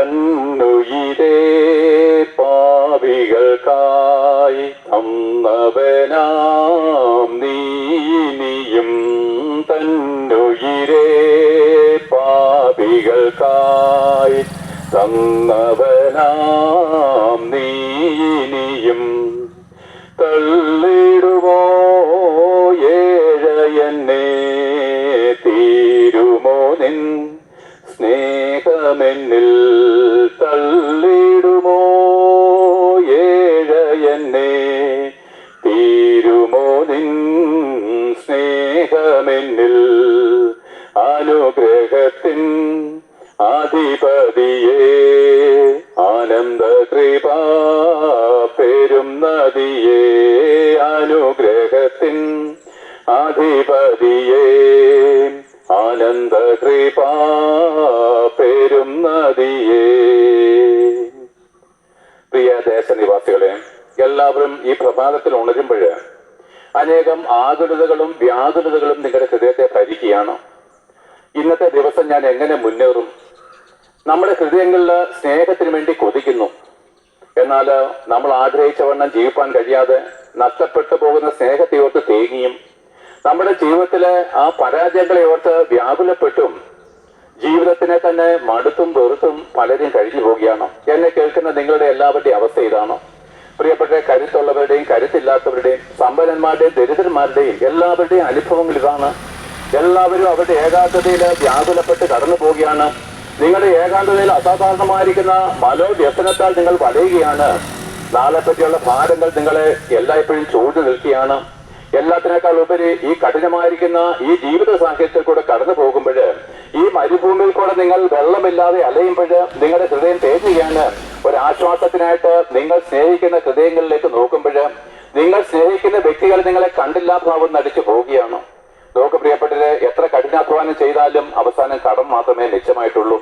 തന്നുയിരേ പാവികൾക്കായി തന്നവനാം നീനിയും തന്നുയിരേ പാപികൾക്കായി തന്നവനാം നീനിയും തള്ളിടുമോ സ്നേഹമെന്നിൽ തള്ളിടുമോ? ഏഴയെന്നെ തീരുമോ നിൻ സ്നേഹമെന്നിൽ? അനുഗ്രഹത്തിൻ അധിപതിയെ ആനന്ദ കൃപ പെരും നദിയേ അനുഗ്രഹത്തിൻ അധിപതിയെ. പ്രഭാതത്തിൽ ഉണരുമ്പോൾ അനേകം ആകുലതകളും വ്യാകുലതകളും നിങ്ങളുടെ ഹൃദയത്തെ ഭരിക്കുകയാണ്. ഇന്നത്തെ ദിവസം ഞാൻ എങ്ങനെ മുന്നേറും? നമ്മുടെ ഹൃദയങ്ങളിൽ സ്നേഹത്തിന് വേണ്ടി കൊതിക്കുന്നു. എന്നാൽ നമ്മൾ ആഗ്രഹിച്ച വണ്ണം ജീവിപ്പാൻ കഴിയാതെ നഷ്ടപ്പെട്ടു പോകുന്ന സ്നേഹത്തെ ഓർത്ത് തേങ്ങിയും നമ്മുടെ ജീവിതത്തിലെ ആ പരാജയങ്ങളെ ഓർത്ത് വ്യാകുലപ്പെട്ടും ജീവിതത്തിനെ തന്നെ മടുത്തും വെറുത്തും പലരും കഴിഞ്ഞു പോവുകയാണ് എന്നെ കേൾക്കുന്ന നിങ്ങളുടെ എല്ലാവരുടെയും അവസ്ഥ ഇതാണോ. പ്രിയപ്പെട്ട കരുത്തുള്ളവരുടെയും കരുത്തില്ലാത്തവരുടെയും സമ്പന്നന്മാരുടെയും ദരിദ്രന്മാരുടെയും എല്ലാവരുടെയും അനുഭവങ്ങൾ ഇതാണ്. എല്ലാവരും അവരുടെ ഏകാന്തതയിൽ വ്യാകുലപ്പെട്ട് കടന്നു പോവുകയാണ്. നിങ്ങളുടെ ഏകാന്തതയിൽ അസാധാരണമായിരിക്കുന്ന മനോവ്യസനത്താൽ നിങ്ങൾ വലയുകയാണ്. നാളെ പറ്റിയുള്ള ഭാരങ്ങൾ നിങ്ങളെ എല്ലായ്പ്പോഴും ചൂട് നിൽക്കുകയാണ്. എല്ലാത്തിനേക്കാൾ ഉപരി ഈ കഠിനമായിരിക്കുന്ന ഈ ജീവിത സാഹചര്യത്തിൽ കൂടെ കടന്നു പോകുമ്പോൾ ഈ മരുഭൂമിയിൽ കൂടെ നിങ്ങൾ വെള്ളമില്ലാതെ അലയുമ്പോൾ നിങ്ങളുടെ ഹൃദയം തേജുകയാണ് ഒരാശ്വാസത്തിനായിട്ട് നിങ്ങൾ സ്നേഹിക്കുന്ന ഹൃദയങ്ങളിലേക്ക് നോക്കുമ്പോൾ നിങ്ങൾ സ്നേഹിക്കുന്ന വ്യക്തികൾ നിങ്ങളെ കണ്ടില്ലാ ഭാവം നടിച്ചു പോവുകയാണ്. ലോക പ്രിയപ്പെട്ടവരെ എത്ര കഠിനാധ്വാനം ചെയ്താലും അവസാനം കടം മാത്രമേ മിച്ചമായിട്ടുള്ളൂ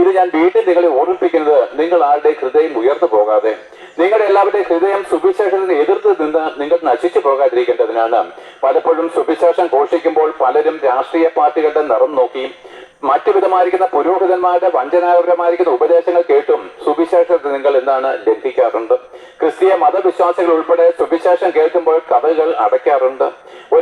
ഇത് ഞാൻ വീട്ടിൽ നിങ്ങളെ ഓർമ്മിപ്പിക്കുന്നത് നിങ്ങൾ ആരുടെ ഹൃദയം ഉയർന്നു പോകാതെ നിങ്ങളുടെ എല്ലാവരുടെയും ഹൃദയം സുവിശേഷത്തിന് എതിർത്ത് നിന്ന് നിങ്ങൾ നശിച്ചു പോകാതിരിക്കേണ്ടതിനാണ്. പലപ്പോഴും സുവിശേഷം ഘോഷിക്കുമ്പോൾ പലരും രാഷ്ട്രീയ പാർട്ടികളുടെ നിറം നോക്കി മറ്റു വിധമായിരിക്കുന്ന പുരോഹിതന്മാരുടെ വഞ്ചനാപരമായിരിക്കുന്ന ഉപദേശങ്ങൾ കേട്ടും സുവിശേഷത്തെ നിങ്ങൾ എന്താണ് ലംഘിക്കാറുണ്ട്? ക്രിസ്തീയ മതവിശ്വാസികൾ ഉൾപ്പെടെ സുവിശേഷം കേൾക്കുമ്പോൾ കഥകൾ അടയ്ക്കാറുണ്ട്.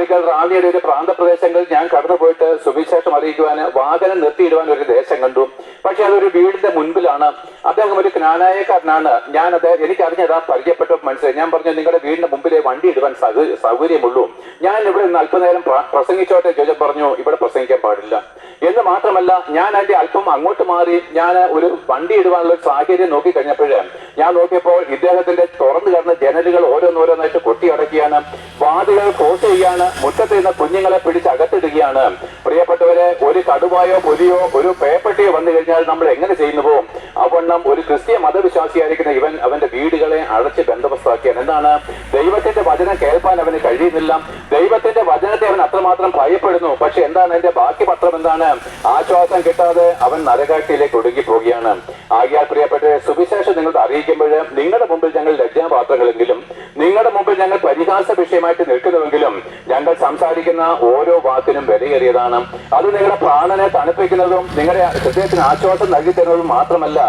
ഒരിക്കൽ റാന്നിയുടെ ഒരു പ്രാന്തപ്രദേശങ്ങളിൽ ഞാൻ കടന്നുപോയിട്ട് സുവിശേഷം അറിയിക്കുവാൻ വാഹനം നിർത്തിയിടുവാൻ ഒരു ദേശം കണ്ടു. പക്ഷെ അതൊരു വീടിന്റെ മുൻപിലാണ്. അദ്ദേഹം ഒരു ജ്ഞാനായക്കാരനാണ് ഞാൻ അത് എനിക്ക് അറിഞ്ഞതാ പരിചയപ്പെട്ട. മനസ്സിലായി. ഞാൻ പറഞ്ഞു നിങ്ങളുടെ വീടിന്റെ മുമ്പിലെ വണ്ടി ഇടുവാൻ സൗക- സൗകര്യമുള്ളൂ. ഞാൻ ഇവിടെ നിന്ന് അല്പനേരം പ്ര- പ്രസംഗിച്ചോട്ടെ ജോജൻ പറഞ്ഞു ഇവിടെ പ്രസംഗിക്കാൻ പാടില്ല. എന്ന് മാത്രമല്ല ഞാൻ അതിന്റെ അല്പം അങ്ങോട്ട് മാറി ഞാൻ ഒരു വണ്ടി ഇടുവാനുള്ള സാഹചര്യം നോക്കി കഴിഞ്ഞപ്പോൾ ഞാൻ നോക്കിയപ്പോൾ ഇദ്ദേഹത്തിന്റെ തുറന്നു കിടന്ന ജനലുകൾ ഓരോന്നോരോന്നായിട്ട് കൊട്ടിയടക്കുകയാണ് വാതിലുകൾ ക്ലോസ് ചെയ്യാണ്. മുറ്റത്ത് നിന്ന് കുഞ്ഞുങ്ങളെ പിടിച്ച് അകത്തിടുകയാണ്. പ്രിയപ്പെട്ടവരെ ഒരു കടുവായോ പൊലിയോ ഒരു പേപ്പട്ടിയോ വന്നു കഴിഞ്ഞാൽ നമ്മൾ എങ്ങനെ ചെയ്യുന്നു പോവും? അവണ്ണം ഒരു ക്രിസ്തീയ മതവിശ്വാസിയായിരിക്കുന്ന ഇവൻ അവന്റെ വീടുകളെ അടച്ച് ബന്ധവസ്ഥാക്കിയാണ് എന്താണ്? ദൈവത്തിന്റെ വചനം കേൾപ്പാൻ അവന് കഴിയുന്നില്ല. ദൈവത്തിന്റെ വചനത്തെ അവൻ അത്രമാത്രം ഭയപ്പെടുന്നു. പക്ഷെ എന്താണ് എന്റെ ബാക്കി പത്രം എന്താണ്? ആശ്വാസം കിട്ടാതെ അവൻ നരകാട്ടിയിലേക്ക് ഒടുങ്ങി പോവുകയാണ്. ആകിയാൽ പ്രിയപ്പെട്ട സുവിശേഷം നിങ്ങളുടെ അറിയിക്കുമ്പോൾ നിങ്ങളുടെ മുമ്പിൽ ഞങ്ങൾ ലജ്ജാപാത്രങ്ങളെങ്കിലും നിങ്ങളുടെ മുമ്പിൽ ഞങ്ങൾ പരിഹാസ വിഷയമായിട്ട് നിൽക്കുന്നുവെങ്കിലും ഞങ്ങൾ സംസാരിക്കുന്ന ഓരോ വാക്കിനും വിലയേറിയതാണ്. അത് നിങ്ങളുടെ പ്രാണനെ തണുപ്പിക്കുന്നതും നിങ്ങളുടെ ഹൃദയത്തിന് ആശ്വാസം നൽകി തരുന്നതും മാത്രമല്ല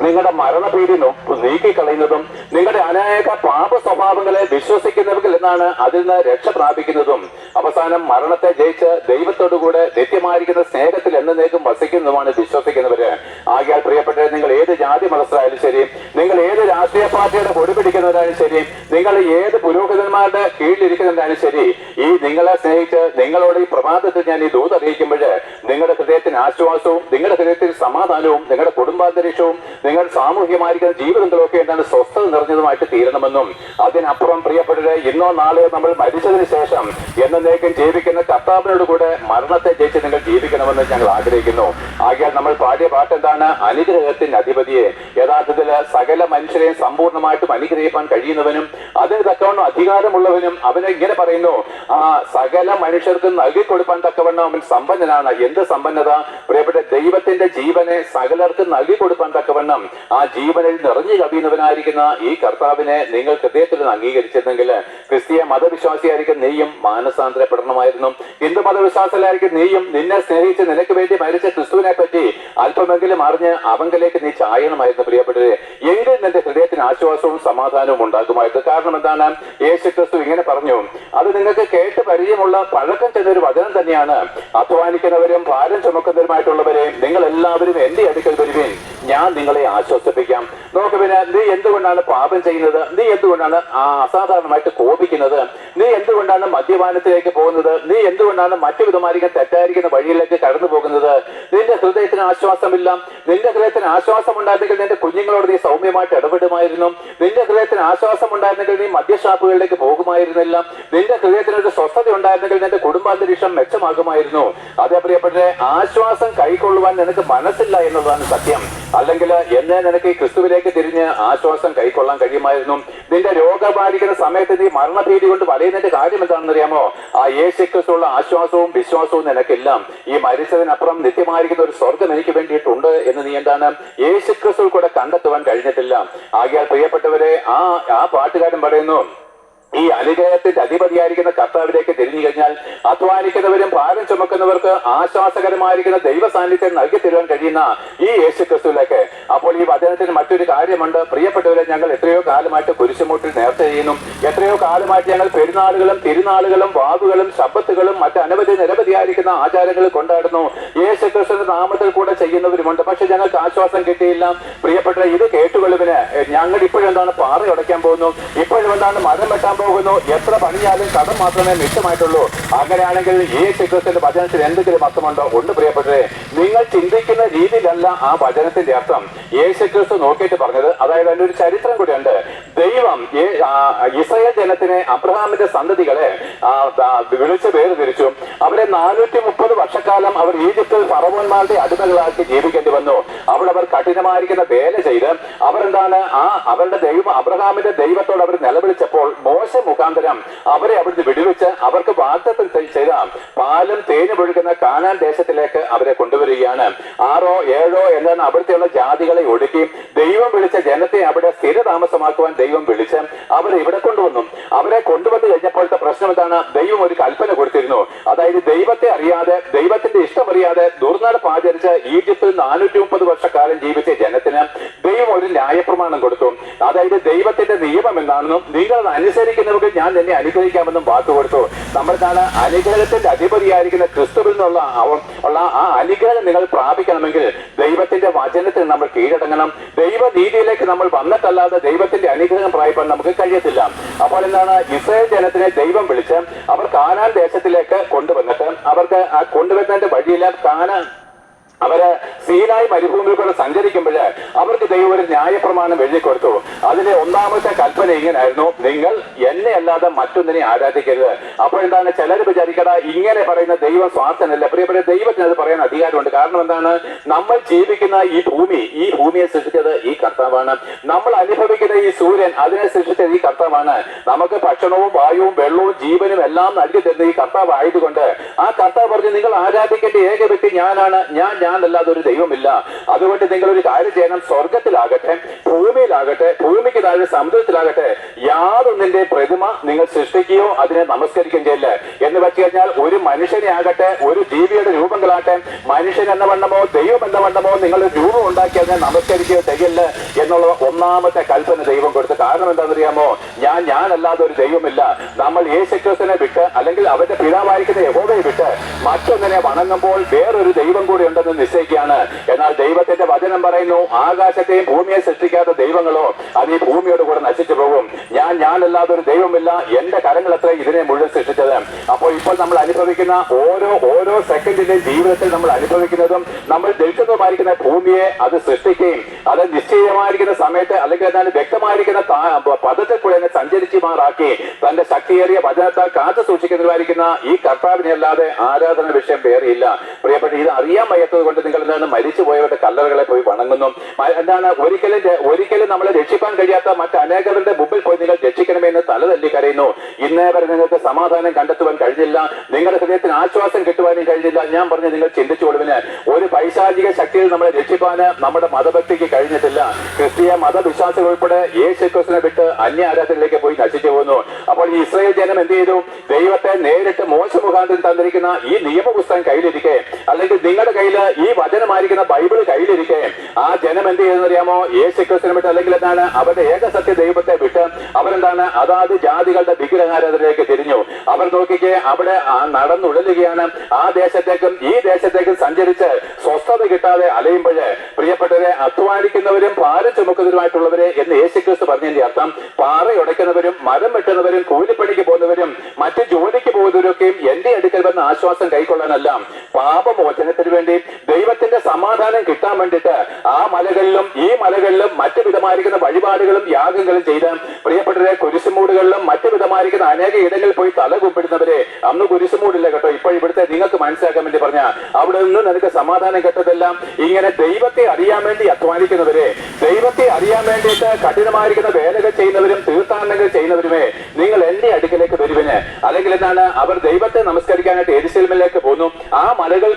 നിങ്ങളുടെ മരണഭീതി നോ- നീക്കിക്കളയുന്നതും നിങ്ങളുടെ അനേക പാപ സ്വഭാവങ്ങളെ വിശ്വസിക്കുന്നവരിൽ നിന്നാണ് അതിൽ നിന്ന് രക്ഷ പ്രാപിക്കുന്നതും. അവസാനം മരണത്തെ ജയിച്ച് ദൈവത്തോടുകൂടെ നിത്യമായിരിക്കുന്ന സ്നേഹത്തിൽ എന്നേക്കും വസിക്കുന്നതുമാണ് വിശ്വസിക്കുന്നവര്. ആകയാൽ പ്രിയപ്പെട്ട നിങ്ങൾ ഏത് ജാതി മതസ്ഥരായാലും ശരി നിങ്ങൾ ഏത് രാഷ്ട്രീയ പാർട്ടിയുടെ കൊടി പിടിക്കുന്നവരായാലും ശരി നിങ്ങൾ ഏത് പുരോഹിതന്മാരുടെ കീഴിലിരിക്കുന്നവരായാലും ശരി ഈ നിങ്ങളെ സ്നേഹിച്ച് നിങ്ങളോട് ഈ പ്രഭാതത്തിൽ ഞാൻ ഈ ദൂത് അറിയിക്കുമ്പോൾ നിങ്ങളുടെ ഹൃദയത്തിന് ആശ്വാസവും നിങ്ങളുടെ ഹൃദയത്തിന് സമാധാനവും നിങ്ങളുടെ കുടുംബാന്തരീക്ഷവും നിങ്ങൾ സാമൂഹ്യമായിരിക്കുന്ന ജീവിതങ്ങളൊക്കെ എന്താണ് സ്വസ്ഥത നിറഞ്ഞതുമായിട്ട് തീരണമെന്നും അതിനപ്പുറം പ്രിയപ്പെട്ടവരെ ഇന്നോ നാളെയോ നമ്മൾ മരിച്ചതിന് ശേഷം എന്നേക്കും ജീവിക്കുന്ന കർത്താവിനോട് കൂടെ മരണത്തെ ജയിച്ച് നിങ്ങൾ ജീവിക്കണമെന്ന് ഞങ്ങൾ ആഗ്രഹിക്കുന്നു. ആകെ നമ്മൾ പാടിയ പാട്ട് എന്താണ് അനുഗ്രഹത്തിന്റെ അധിപതിയെ. യഥാർത്ഥത്തിൽ മനുഷ്യരെയും സമ്പൂർണമായിട്ടും അനുഗ്രഹിക്കാൻ കഴിയുന്നവനും അതിന് തക്കവണ്ണം അധികാരമുള്ളവനും അവനെ ഇങ്ങനെ പറയുന്നു ആ സകല മനുഷ്യർക്കും നൽകി കൊടുക്കാൻ തക്കവണ്ണം അവൻ സമ്പന്നനാണ്. എന്ത് സമ്പന്നത? പ്രിയപ്പെട്ട ദൈവത്തിന്റെ ജീവനെ സകലർക്കും നൽകി കൊടുക്കാൻ തക്കവണ്ണം. ആ ജീവനിൽ നിറഞ്ഞു കവിയുന്നവനായിരിക്കുന്ന ഈ കർത്താവിനെ നിങ്ങൾ ഹൃദയത്തിൽ നിന്ന് അംഗീകരിച്ചിരുന്നെങ്കിൽ ക്രിസ്തീയ മതവിശ്വാസിയായിരിക്കും നീയും മാനസാന്തരപ്പെടണമായിരുന്നു. ഹിന്ദു മതവിശ്വാസികളായിരിക്കും നീയും നിന്നെ സ്നേഹിച്ച് നിനക്ക് വേണ്ടി മരിച്ച ക്രിസ്തുവിനെ പറ്റി അല്പമെങ്കിലും അറിഞ്ഞ് അവങ്കലേക്ക് നീ ചായണമായിരുന്നു പ്രിയപ്പെട്ടത് എങ്കിൽ നിന്റെ ഹൃദയത്തിന് ആശ്വാസവും സമാധാനവും ഉണ്ടാക്കുമായിരുന്നു. കാരണം എന്താണ്? യേശു ക്രിസ്തു ഇങ്ങനെ പറഞ്ഞു അത് നിങ്ങൾക്ക് കേട്ട് പരിചയമുള്ള പഴക്കം ചെന്നൊരു വചനം തന്നെയാണ്. അധ്വാനിക്കുന്നവരും ഭാരം ചുമക്കുന്നവരുമായിട്ടുള്ളവരെ നിങ്ങൾ എല്ലാവരും എന്റെ അടുക്കൽ വരുവിൻ. ഞാൻ നിങ്ങളെ ആശ്വസിപ്പിക്കാം. നോക്ക് പിന്നെ നീ എന്തുകൊണ്ടാണ് പാപം ചെയ്യുന്നത്? നീ എന്തുകൊണ്ടാണ് അസാധാരണമായിട്ട് കോപിക്കുന്നത്? നീ എന്തുകൊണ്ടാണ് മദ്യപാനത്തിലേക്ക് പോകുന്നത്? നീ എന്തുകൊണ്ടാണ് മറ്റു വിധമായിരിക്കും തെറ്റായിരിക്കുന്ന വഴിയിലേക്ക് കടന്നു പോകുന്നത്? നിന്റെ ഹൃദയത്തിന് ആശ്വാസമില്ല. നിന്റെ ഹൃദയത്തിന് ആശ്വാസം ഉണ്ടായിരുന്നെങ്കിൽ നിന്റെ കുഞ്ഞുങ്ങളോട് നീ സൗമ്യമായിട്ട് ഇടപെടുമായിരുന്നു. നിന്റെ ഹൃദയത്തിന് ആശ്വാസം ഉണ്ടായിരുന്നെങ്കിൽ നീ മദ്യഷാപ്പുകളിലേക്ക് പോകുമായിരുന്നില്ല. നിന്റെ ഹൃദയത്തിന് ഒരു സ്വസ്ഥത ഉണ്ടായിരുന്നെങ്കിൽ നിന്റെ കുടുംബാന്തരീക്ഷം മെച്ചമാകുമായിരുന്നു. അതേ പ്രിയപ്പെട്ടെ ആശ്വാസം കൈക്കൊള്ളുവാൻ നിനക്ക് മനസ്സില്ല എന്നതാണ് സത്യം. അല്ലെങ്കിൽ എന്നെ നിനക്ക് ഈ ക്രിസ്തുവിലേക്ക് തിരിഞ്ഞ് ആശ്വാസം കൈക്കൊള്ളാൻ കഴിയുമായിരുന്നു. നിന്റെ രോഗബാധിക്കുന്ന സമയത്ത് നീ മരണഭീതി കൊണ്ട് വലയുന്നതിന്റെ കാര്യം എന്താണെന്ന് അറിയാമോ ആ യേശു ക്രിസ്തുള്ള ആശ്വാസവും വിശ്വാസവും നിനക്കില്ല. ഈ മരിച്ചതിനപ്പുറം നിത്യമായിരിക്കുന്ന ഒരു സ്വർഗം എനിക്ക് വേണ്ടിയിട്ടുണ്ട് എന്ന് നീ എന്താണ് യേശു ക്രിസ്തു കൂടെ കണ്ടെത്തുവാൻ കഴിഞ്ഞിട്ടില്ല. ആകിയാൽ പ്രിയപ്പെട്ടവരെ ആ ആ പാട്ടുകാരൻ പറയുന്നു ഈ അനുഗ്രഹത്തിന്റെ അധിപതിയായിരിക്കുന്ന കർത്താവിലേക്ക് തിരിഞ്ഞു കഴിഞ്ഞാൽ അധ്വാനിക്കുന്നവരും ഭാരം ചുമക്കുന്നവർക്ക് ആശ്വാസകരമായിരിക്കുന്ന ദൈവ സാന്നിധ്യം നൽകി തരുവാൻ കഴിയുന്ന ഈ യേശു ക്രിസ്തുവിലേക്ക് അപ്പോൾ ഈ വചനത്തിന് മറ്റൊരു കാര്യമുണ്ട്. പ്രിയപ്പെട്ടവരെ ഞങ്ങൾ എത്രയോ കാലമായിട്ട് കുരിശുമൂട്ടിൽ നേർച്ച ചെയ്യുന്നു. എത്രയോ കാലമായിട്ട് ഞങ്ങൾ പെരുന്നാളുകളും തിരുനാളുകളും വാവുകളും ശബ്ദത്തുകളും മറ്റ് അനവധി നിരവധിയായിരിക്കുന്ന ആചാരങ്ങൾ കൊണ്ടാടുന്നു. യേശു ക്രിസ്തുവിന്റെ നാമത്തിൽ കൂടെ ചെയ്യുന്നവരുമുണ്ട്. പക്ഷെ ഞങ്ങൾക്ക് ആശ്വാസം കിട്ടിയില്ല. പ്രിയപ്പെട്ട ഇത് കേട്ടുകൊള്ളുവിന്. ഞങ്ങൾ ഇപ്പോഴും എന്താണ് പാറ ഉടയ്ക്കാൻ പോകുന്നു? ഇപ്പോഴും എന്താണ് മരം വെട്ടാൻ പോകുന്നു? എത്ര പണിയാലും കടം മാത്രമേ മിച്ചമായിട്ടുള്ളൂ. അങ്ങനെയാണെങ്കിൽ ഈ ക്രിസ്തുവിന്റെ വചനത്തിൽ എന്തെങ്കിലും അർത്ഥമുണ്ടോ? ഉണ്ട് പ്രിയപ്പെട്ടത് നിങ്ങൾ ചിന്തിക്കുന്ന രീതിയിലല്ല ആ വചനത്തിന്റെ അർത്ഥം. യേശു ക്രിസ്തു നോക്കിയിട്ട് പറഞ്ഞത് അതായത് അതിന്റെ ഒരു ചരിത്രം കൂടിയുണ്ട്. ഇസ്രായേൽ ജനത്തിനെ അബ്രഹാമിന്റെ സന്തതികളെ വിളിച്ച് വേർതിരിച്ചു അവരെ നാനൂറ്റി മുപ്പത് വർഷക്കാലം അവർ ഈജിപ്തിൽ ഫറവോന്മാരുടെ അടിമകളാക്കി ജീവിക്കേണ്ടി വന്നു. അവിടെ അവർ കഠിനമായിരിക്കുന്ന വേല ചെയ്ത് അവരെന്താണ് ആ അവരുടെ ദൈവം അബ്രഹാമിന്റെ ദൈവത്തോട് അവർ നിലവിളിച്ചപ്പോൾ മോശ മുഖാന്തരം അവരെ അവിടുന്ന് വിടുവിച്ച് അവർക്ക് വാഗ്ദത്തം ചെയ്- ചെയ്ത പാലും തേനും ഒഴുകുന്ന കാനാൻ ദേശത്തിലേക്ക് അവരെ കൊണ്ടുവരികയാണ്. ആറോ ഏഴോ എന്നാണ് അവിടുത്തെയുള്ള ജാതികളെ ഒടുക്കി ദൈവം വിളിച്ച ജനത്തെ അവിടെ സ്ഥിരതാമസമാക്കുവാൻ ദൈവം വിളിച്ച് അവരെ ഇവിടെ കൊണ്ടുവന്നു. അവരെ കൊണ്ടുവന്നു കഴിഞ്ഞപ്പോഴത്തെ പ്രശ്നം എന്താണ്? ദൈവം ഒരു കൽപ്പന കൊടുത്തിരുന്നു. അതായത് ദൈവത്തെ അറിയാതെ ദൈവത്തിന്റെ ഇഷ്ടം അറിയാതെ ദുർനടപ്പ് ആചരിച്ച് ഈജിപ്തിൽ നാനൂറ്റി മുപ്പത് വർഷക്കാലം ജീവിച്ച ജനത്തിന് ദൈവം ഒരു ന്യായപ്രമാണം കൊടുത്തു. അതായത് ദൈവത്തിന്റെ നിയമം എന്താണെന്നും നിങ്ങൾ അത് അനുസരിക്കുന്നവർക്ക് ഞാൻ നിന്നെ അനുഗ്രഹിക്കാമെന്നും വാക്ക് കൊടുത്തു. നമ്മൾ നമ്മൾക്കാണ് അനുഗ്രഹത്തിന്റെ അധിപതിയായിരിക്കുന്ന ക്രിസ്തുവിൽ നിന്നുള്ള ഉള്ള ആ അനുഗ്രഹം നിങ്ങൾ പ്രാപിക്കണമെങ്കിൽ ദൈവത്തിന്റെ വചനത്തിൽ നമ്മൾ കീഴടങ്ങണം. ദൈവനീതിയിലേക്ക് നമ്മൾ വന്നിട്ടല്ലാതെ ദൈവത്തിന്റെ അനുഗ്രഹം പ്രായപ്പാൻ നമുക്ക് കഴിയത്തില്ല. അപ്പോൾ എന്താണ്? ഇസ്രായേൽ ജനത്തിനെ ദൈവം വിളിച്ച് അവർ കാനാൻ ദേശത്തിലേക്ക് കൊണ്ടുവന്നിട്ട് അവർക്ക് ആ കൊണ്ടുവരുന്നതിന്റെ വഴിയിൽ കാനാൻ അവർ സീനായി മരുഭൂമിയിൽ കൂടെ സഞ്ചരിക്കുമ്പോൾ അവർക്ക് ദൈവം ഒരു ന്യായപ്രമാണം എഴുതി കൊടുത്തു. അതിലെ ഒന്നാമത്തെ കൽപ്പന ഇങ്ങനായിരുന്നു. നിങ്ങൾ എന്നെ അല്ലാതെ മറ്റൊന്നിനെ ആരാധിക്കരുത്. അപ്പോൾ എന്താണ്? ചിലർ വിചാരിക്കട ഇങ്ങനെ പറയുന്ന ദൈവം സ്വാർത്ഥനല്ല. പ്രിയപ്പെട്ട ദൈവത്തിന് അത് പറയാൻ അധികാരമുണ്ട്. കാരണം എന്താണ്? നമ്മൾ ജീവിക്കുന്ന ഈ ഭൂമി ഈ ഭൂമിയെ സൃഷ്ടിച്ചത് ഈ കർത്താവാണ്. നമ്മൾ അനുഭവിക്കുന്ന ഈ സൂര്യൻ അതിനെ സൃഷ്ടിച്ചത് ഈ കർത്താവാണ്. നമുക്ക് ഭക്ഷണവും വായുവും വെള്ളവും ജീവനും എല്ലാം നൽകി തരുന്ന ഈ കർത്താവ് ആയതുകൊണ്ട് ആ കർത്താവ് പറഞ്ഞ് നിങ്ങൾ ആരാധിക്കേണ്ട ഏക വ്യക്തി ഞാനാണ്. ഞാൻ ഞാൻ അല്ലാതെ ഒരു ദൈവമില്ല. അതുകൊണ്ട് നിങ്ങൾ ഒരു കാര്യം ചെയ്യണം. സ്വർഗത്തിലാകട്ടെ ഭൂമിയിലാകട്ടെ ഭൂമിക്ക് താഴെ സമുദ്രത്തിലാകട്ടെ യാതൊന്നിന്റെ പ്രതിമ നിങ്ങൾ സൃഷ്ടിക്കുകയോ അതിനെ നമസ്കരിക്കുകയും ചെയ്യില്ല? എന്ന് വെച്ച് കഴിഞ്ഞാൽ ഒരു മനുഷ്യനെ ആകട്ടെ ഒരു ജീവിയുടെ രൂപങ്ങളാകട്ടെ മനുഷ്യൻ എന്ന വണ്ണമോ ദൈവം എന്ന വണ്ണമോ നിങ്ങൾ രൂപം ഉണ്ടാക്കി അതിനെ നമസ്കരിക്കുകയോ ചെയ്യില്ല എന്നുള്ള ഒന്നാമത്തെ കൽപ്പന ദൈവം കൊടുത്തു കാരണം എന്താണെന്നറിയാമോ? ഞാൻ ഞാനല്ലാതെ ഒരു ദൈവമില്ല. നമ്മൾ യേശുക്രിസ്തുവിനെ വിട്ട് അല്ലെങ്കിൽ അവന്റെ പിതാവായിരിക്കുന്ന യഹോവയെ വിട്ട് മറ്റൊന്നിനെ വണങ്ങുമ്പോൾ വേറൊരു ദൈവം കൂടി ഉണ്ടെന്ന് നിശ്ചയിക്കുകയാണ്. എന്നാൽ ദൈവത്തിന്റെ വചനം പറയുന്നു ആകാശത്തെയും ഭൂമിയെ സൃഷ്ടിക്കാത്ത ദൈവങ്ങളോ അത് ഈ ഭൂമിയോട് കൂടെ നശിച്ചു പോകും. ഞാൻ ഞാനല്ലാതെ ഒരു ദൈവമില്ല എന്റെ കരങ്ങൾ അത്ര ഇതിനെ മുഴുവൻ സൃഷ്ടിച്ചത്. അപ്പോൾ ഇപ്പോൾ നമ്മൾ അനുഭവിക്കുന്ന ഓരോ ഓരോ സെക്കൻഡിന്റെയും ജീവിതത്തിൽ നമ്മൾ അനുഭവിക്കുന്നതും നമ്മൾ ദൈവമായിരിക്കുന്ന ഭൂമിയെ അത് സൃഷ്ടിക്കുകയും അത് നിശ്ചയമായിരിക്കുന്ന സമയത്ത് അല്ലെങ്കിൽ എന്നാൽ വ്യക്തമായിരിക്കുന്ന പദത്തെ കൂടെ തന്നെ സഞ്ചരിച്ചുമാറാക്കി തന്റെ ശക്തിയേറിയ വചനത്താൽ കാത്തു സൂക്ഷിക്കുന്നവരായിരിക്കുന്ന ഈ കർത്താവിനെ അല്ലാതെ ആരാധന വിഷയം വേറെയില്ല. പ്രിയപ്പെട്ട ഇത് അറിയാൻ വയ്യാത്തത് കൊണ്ട് നിങ്ങൾ എന്താണ് മരിച്ചു പോയവരുടെ കല്ലറുകളെ പോയി വണങ്ങുന്നു. എന്താണ് ഒരിക്കലും ഒരിക്കലും നമ്മളെ രക്ഷിക്കാൻ കഴിയാത്ത മറ്റ് അനേകരുടെ മുമ്പിൽ പോയി നിങ്ങൾ രക്ഷിക്കണമെന്ന് തലതല്ലി കരയുന്നു. ഇന്നേ വരെ നിങ്ങൾക്ക് സമാധാനം കണ്ടെത്തുവാൻ കഴിഞ്ഞില്ല. നിങ്ങളുടെ ഹൃദയത്തിന് ആശ്വാസം കിട്ടുവാനും കഴിഞ്ഞില്ല. ഞാൻ പറഞ്ഞു നിങ്ങൾ ചിന്തിച്ചു കൊടുവിന് ഒരു പൈശാചിക ശക്തിയിൽ നമ്മളെ രക്ഷിപ്പാന് നമ്മുടെ മതഭക്തിക്ക് കഴിഞ്ഞിട്ടില്ല. ക്രിസ്തീയ മതവിശ്വാസികൾ ഉൾപ്പെടെ യേശു ക്രിസ്തുവിനെ വിട്ട് അന്യ ആരാധനയിലേക്ക് പോയി നശിച്ചു പോകുന്നു അപ്പോൾ ഈ ഇസ്രയേൽ ജനം എന്ത് ചെയ്തു? ദൈവത്തെ നേരിട്ട് മോശ മുഖാന്തരം തന്നിരിക്കുന്ന ഈ നിയമപുസ്തകം കയ്യിലിരിക്കെ. അല്ലെങ്കിൽ നിങ്ങളുടെ കയ്യിൽ ഈ വചനമായിരിക്കുന്ന ബൈബിൾ കയ്യിലിരിക്കെ ആ ജനം എന്ത് ചെയ്തെന്നറിയാമോ യേശു ക്രിസ്തുവിനെ വിട്ട് അല്ലെങ്കിൽ എന്താണ്? അവരുടെ ഏകസത്യ ദൈവത്തെ വിട്ട് അവരെന്താണ്? അതാത് ജാതികളുടെ വിഗ്രഹാരാധനയിലേക്ക് തിരിഞ്ഞു. അവർ നോക്കിക്കേ അവിടെ നടന്നുഴലുകയാണ്. ആ ദേശത്തേക്കും ഈ ദേശത്തേക്കും സഞ്ചരിച്ച് സ്വസ്ഥത കിട്ടാതെ അലയുമ്പോഴ് പ്രിയപ്പെട്ടവരെ അധ്വാനിക്കുന്നവരും ഭാരം ചുമക്കുന്നവരുമായിട്ടുള്ളവരെ എന്ന് യേശു ക്രിസ്തു പറഞ്ഞതിന്റെ അർത്ഥം പാറ ഉടയ്ക്കുന്നവരും മരം വെട്ടുന്നവരും കൂലിപ്പണിക്ക് പോകുന്നവരും മറ്റ് ജോലിക്ക് പോകുന്നവരൊക്കെയും എന്റെ അടുക്കൽ വന്ന ആശ്വാസം കൈക്കൊള്ളാനല്ല. പാപമോചനത്തിന് വേണ്ടി ദൈവത്തിന്റെ സമാധാനം കിട്ടാൻ വേണ്ടിയിട്ട് ആ മലകളിലും ഈ മലകളിലും മറ്റു വിധമായിരിക്കുന്ന വഴിപാടുകളും യാഗങ്ങളും ചെയ്ത് പ്രിയപ്പെട്ടവരെ കുരിശുമൂടുകളിലും മറ്റു വിധമായിരിക്കുന്ന അനേക ഇടങ്ങളിൽ പോയി തല കുമ്പിടുന്നവരെ അന്ന് കുരിശുമൂടില്ല കേട്ടോ. ഇപ്പോൾ ഇവിടുത്തെ നിങ്ങൾക്ക് മനസ്സിലാക്കാൻ വേണ്ടി പറഞ്ഞ അവിടെ നിന്ന് നിനക്ക് സമാധാനം കിട്ടതെല്ലാം ഇങ്ങനെ ദൈവത്തെ അറിയാൻ വേണ്ടി അധ്വാനിക്കുന്നവരെ ദൈവത്തെ അറിയാൻ വേണ്ടിയിട്ട് കഠിനമായിരിക്കുന്ന വേലകൾ ചെയ്യുന്നവരും തീർത്ഥാടനങ്ങൾ ചെയ്യുന്നവരുമേ നിങ്ങൾ എന്റെ അടുക്കലേക്ക് വരുവിന്. അല്ലെങ്കിൽ എന്താണ് അവർ ദൈവത്തെ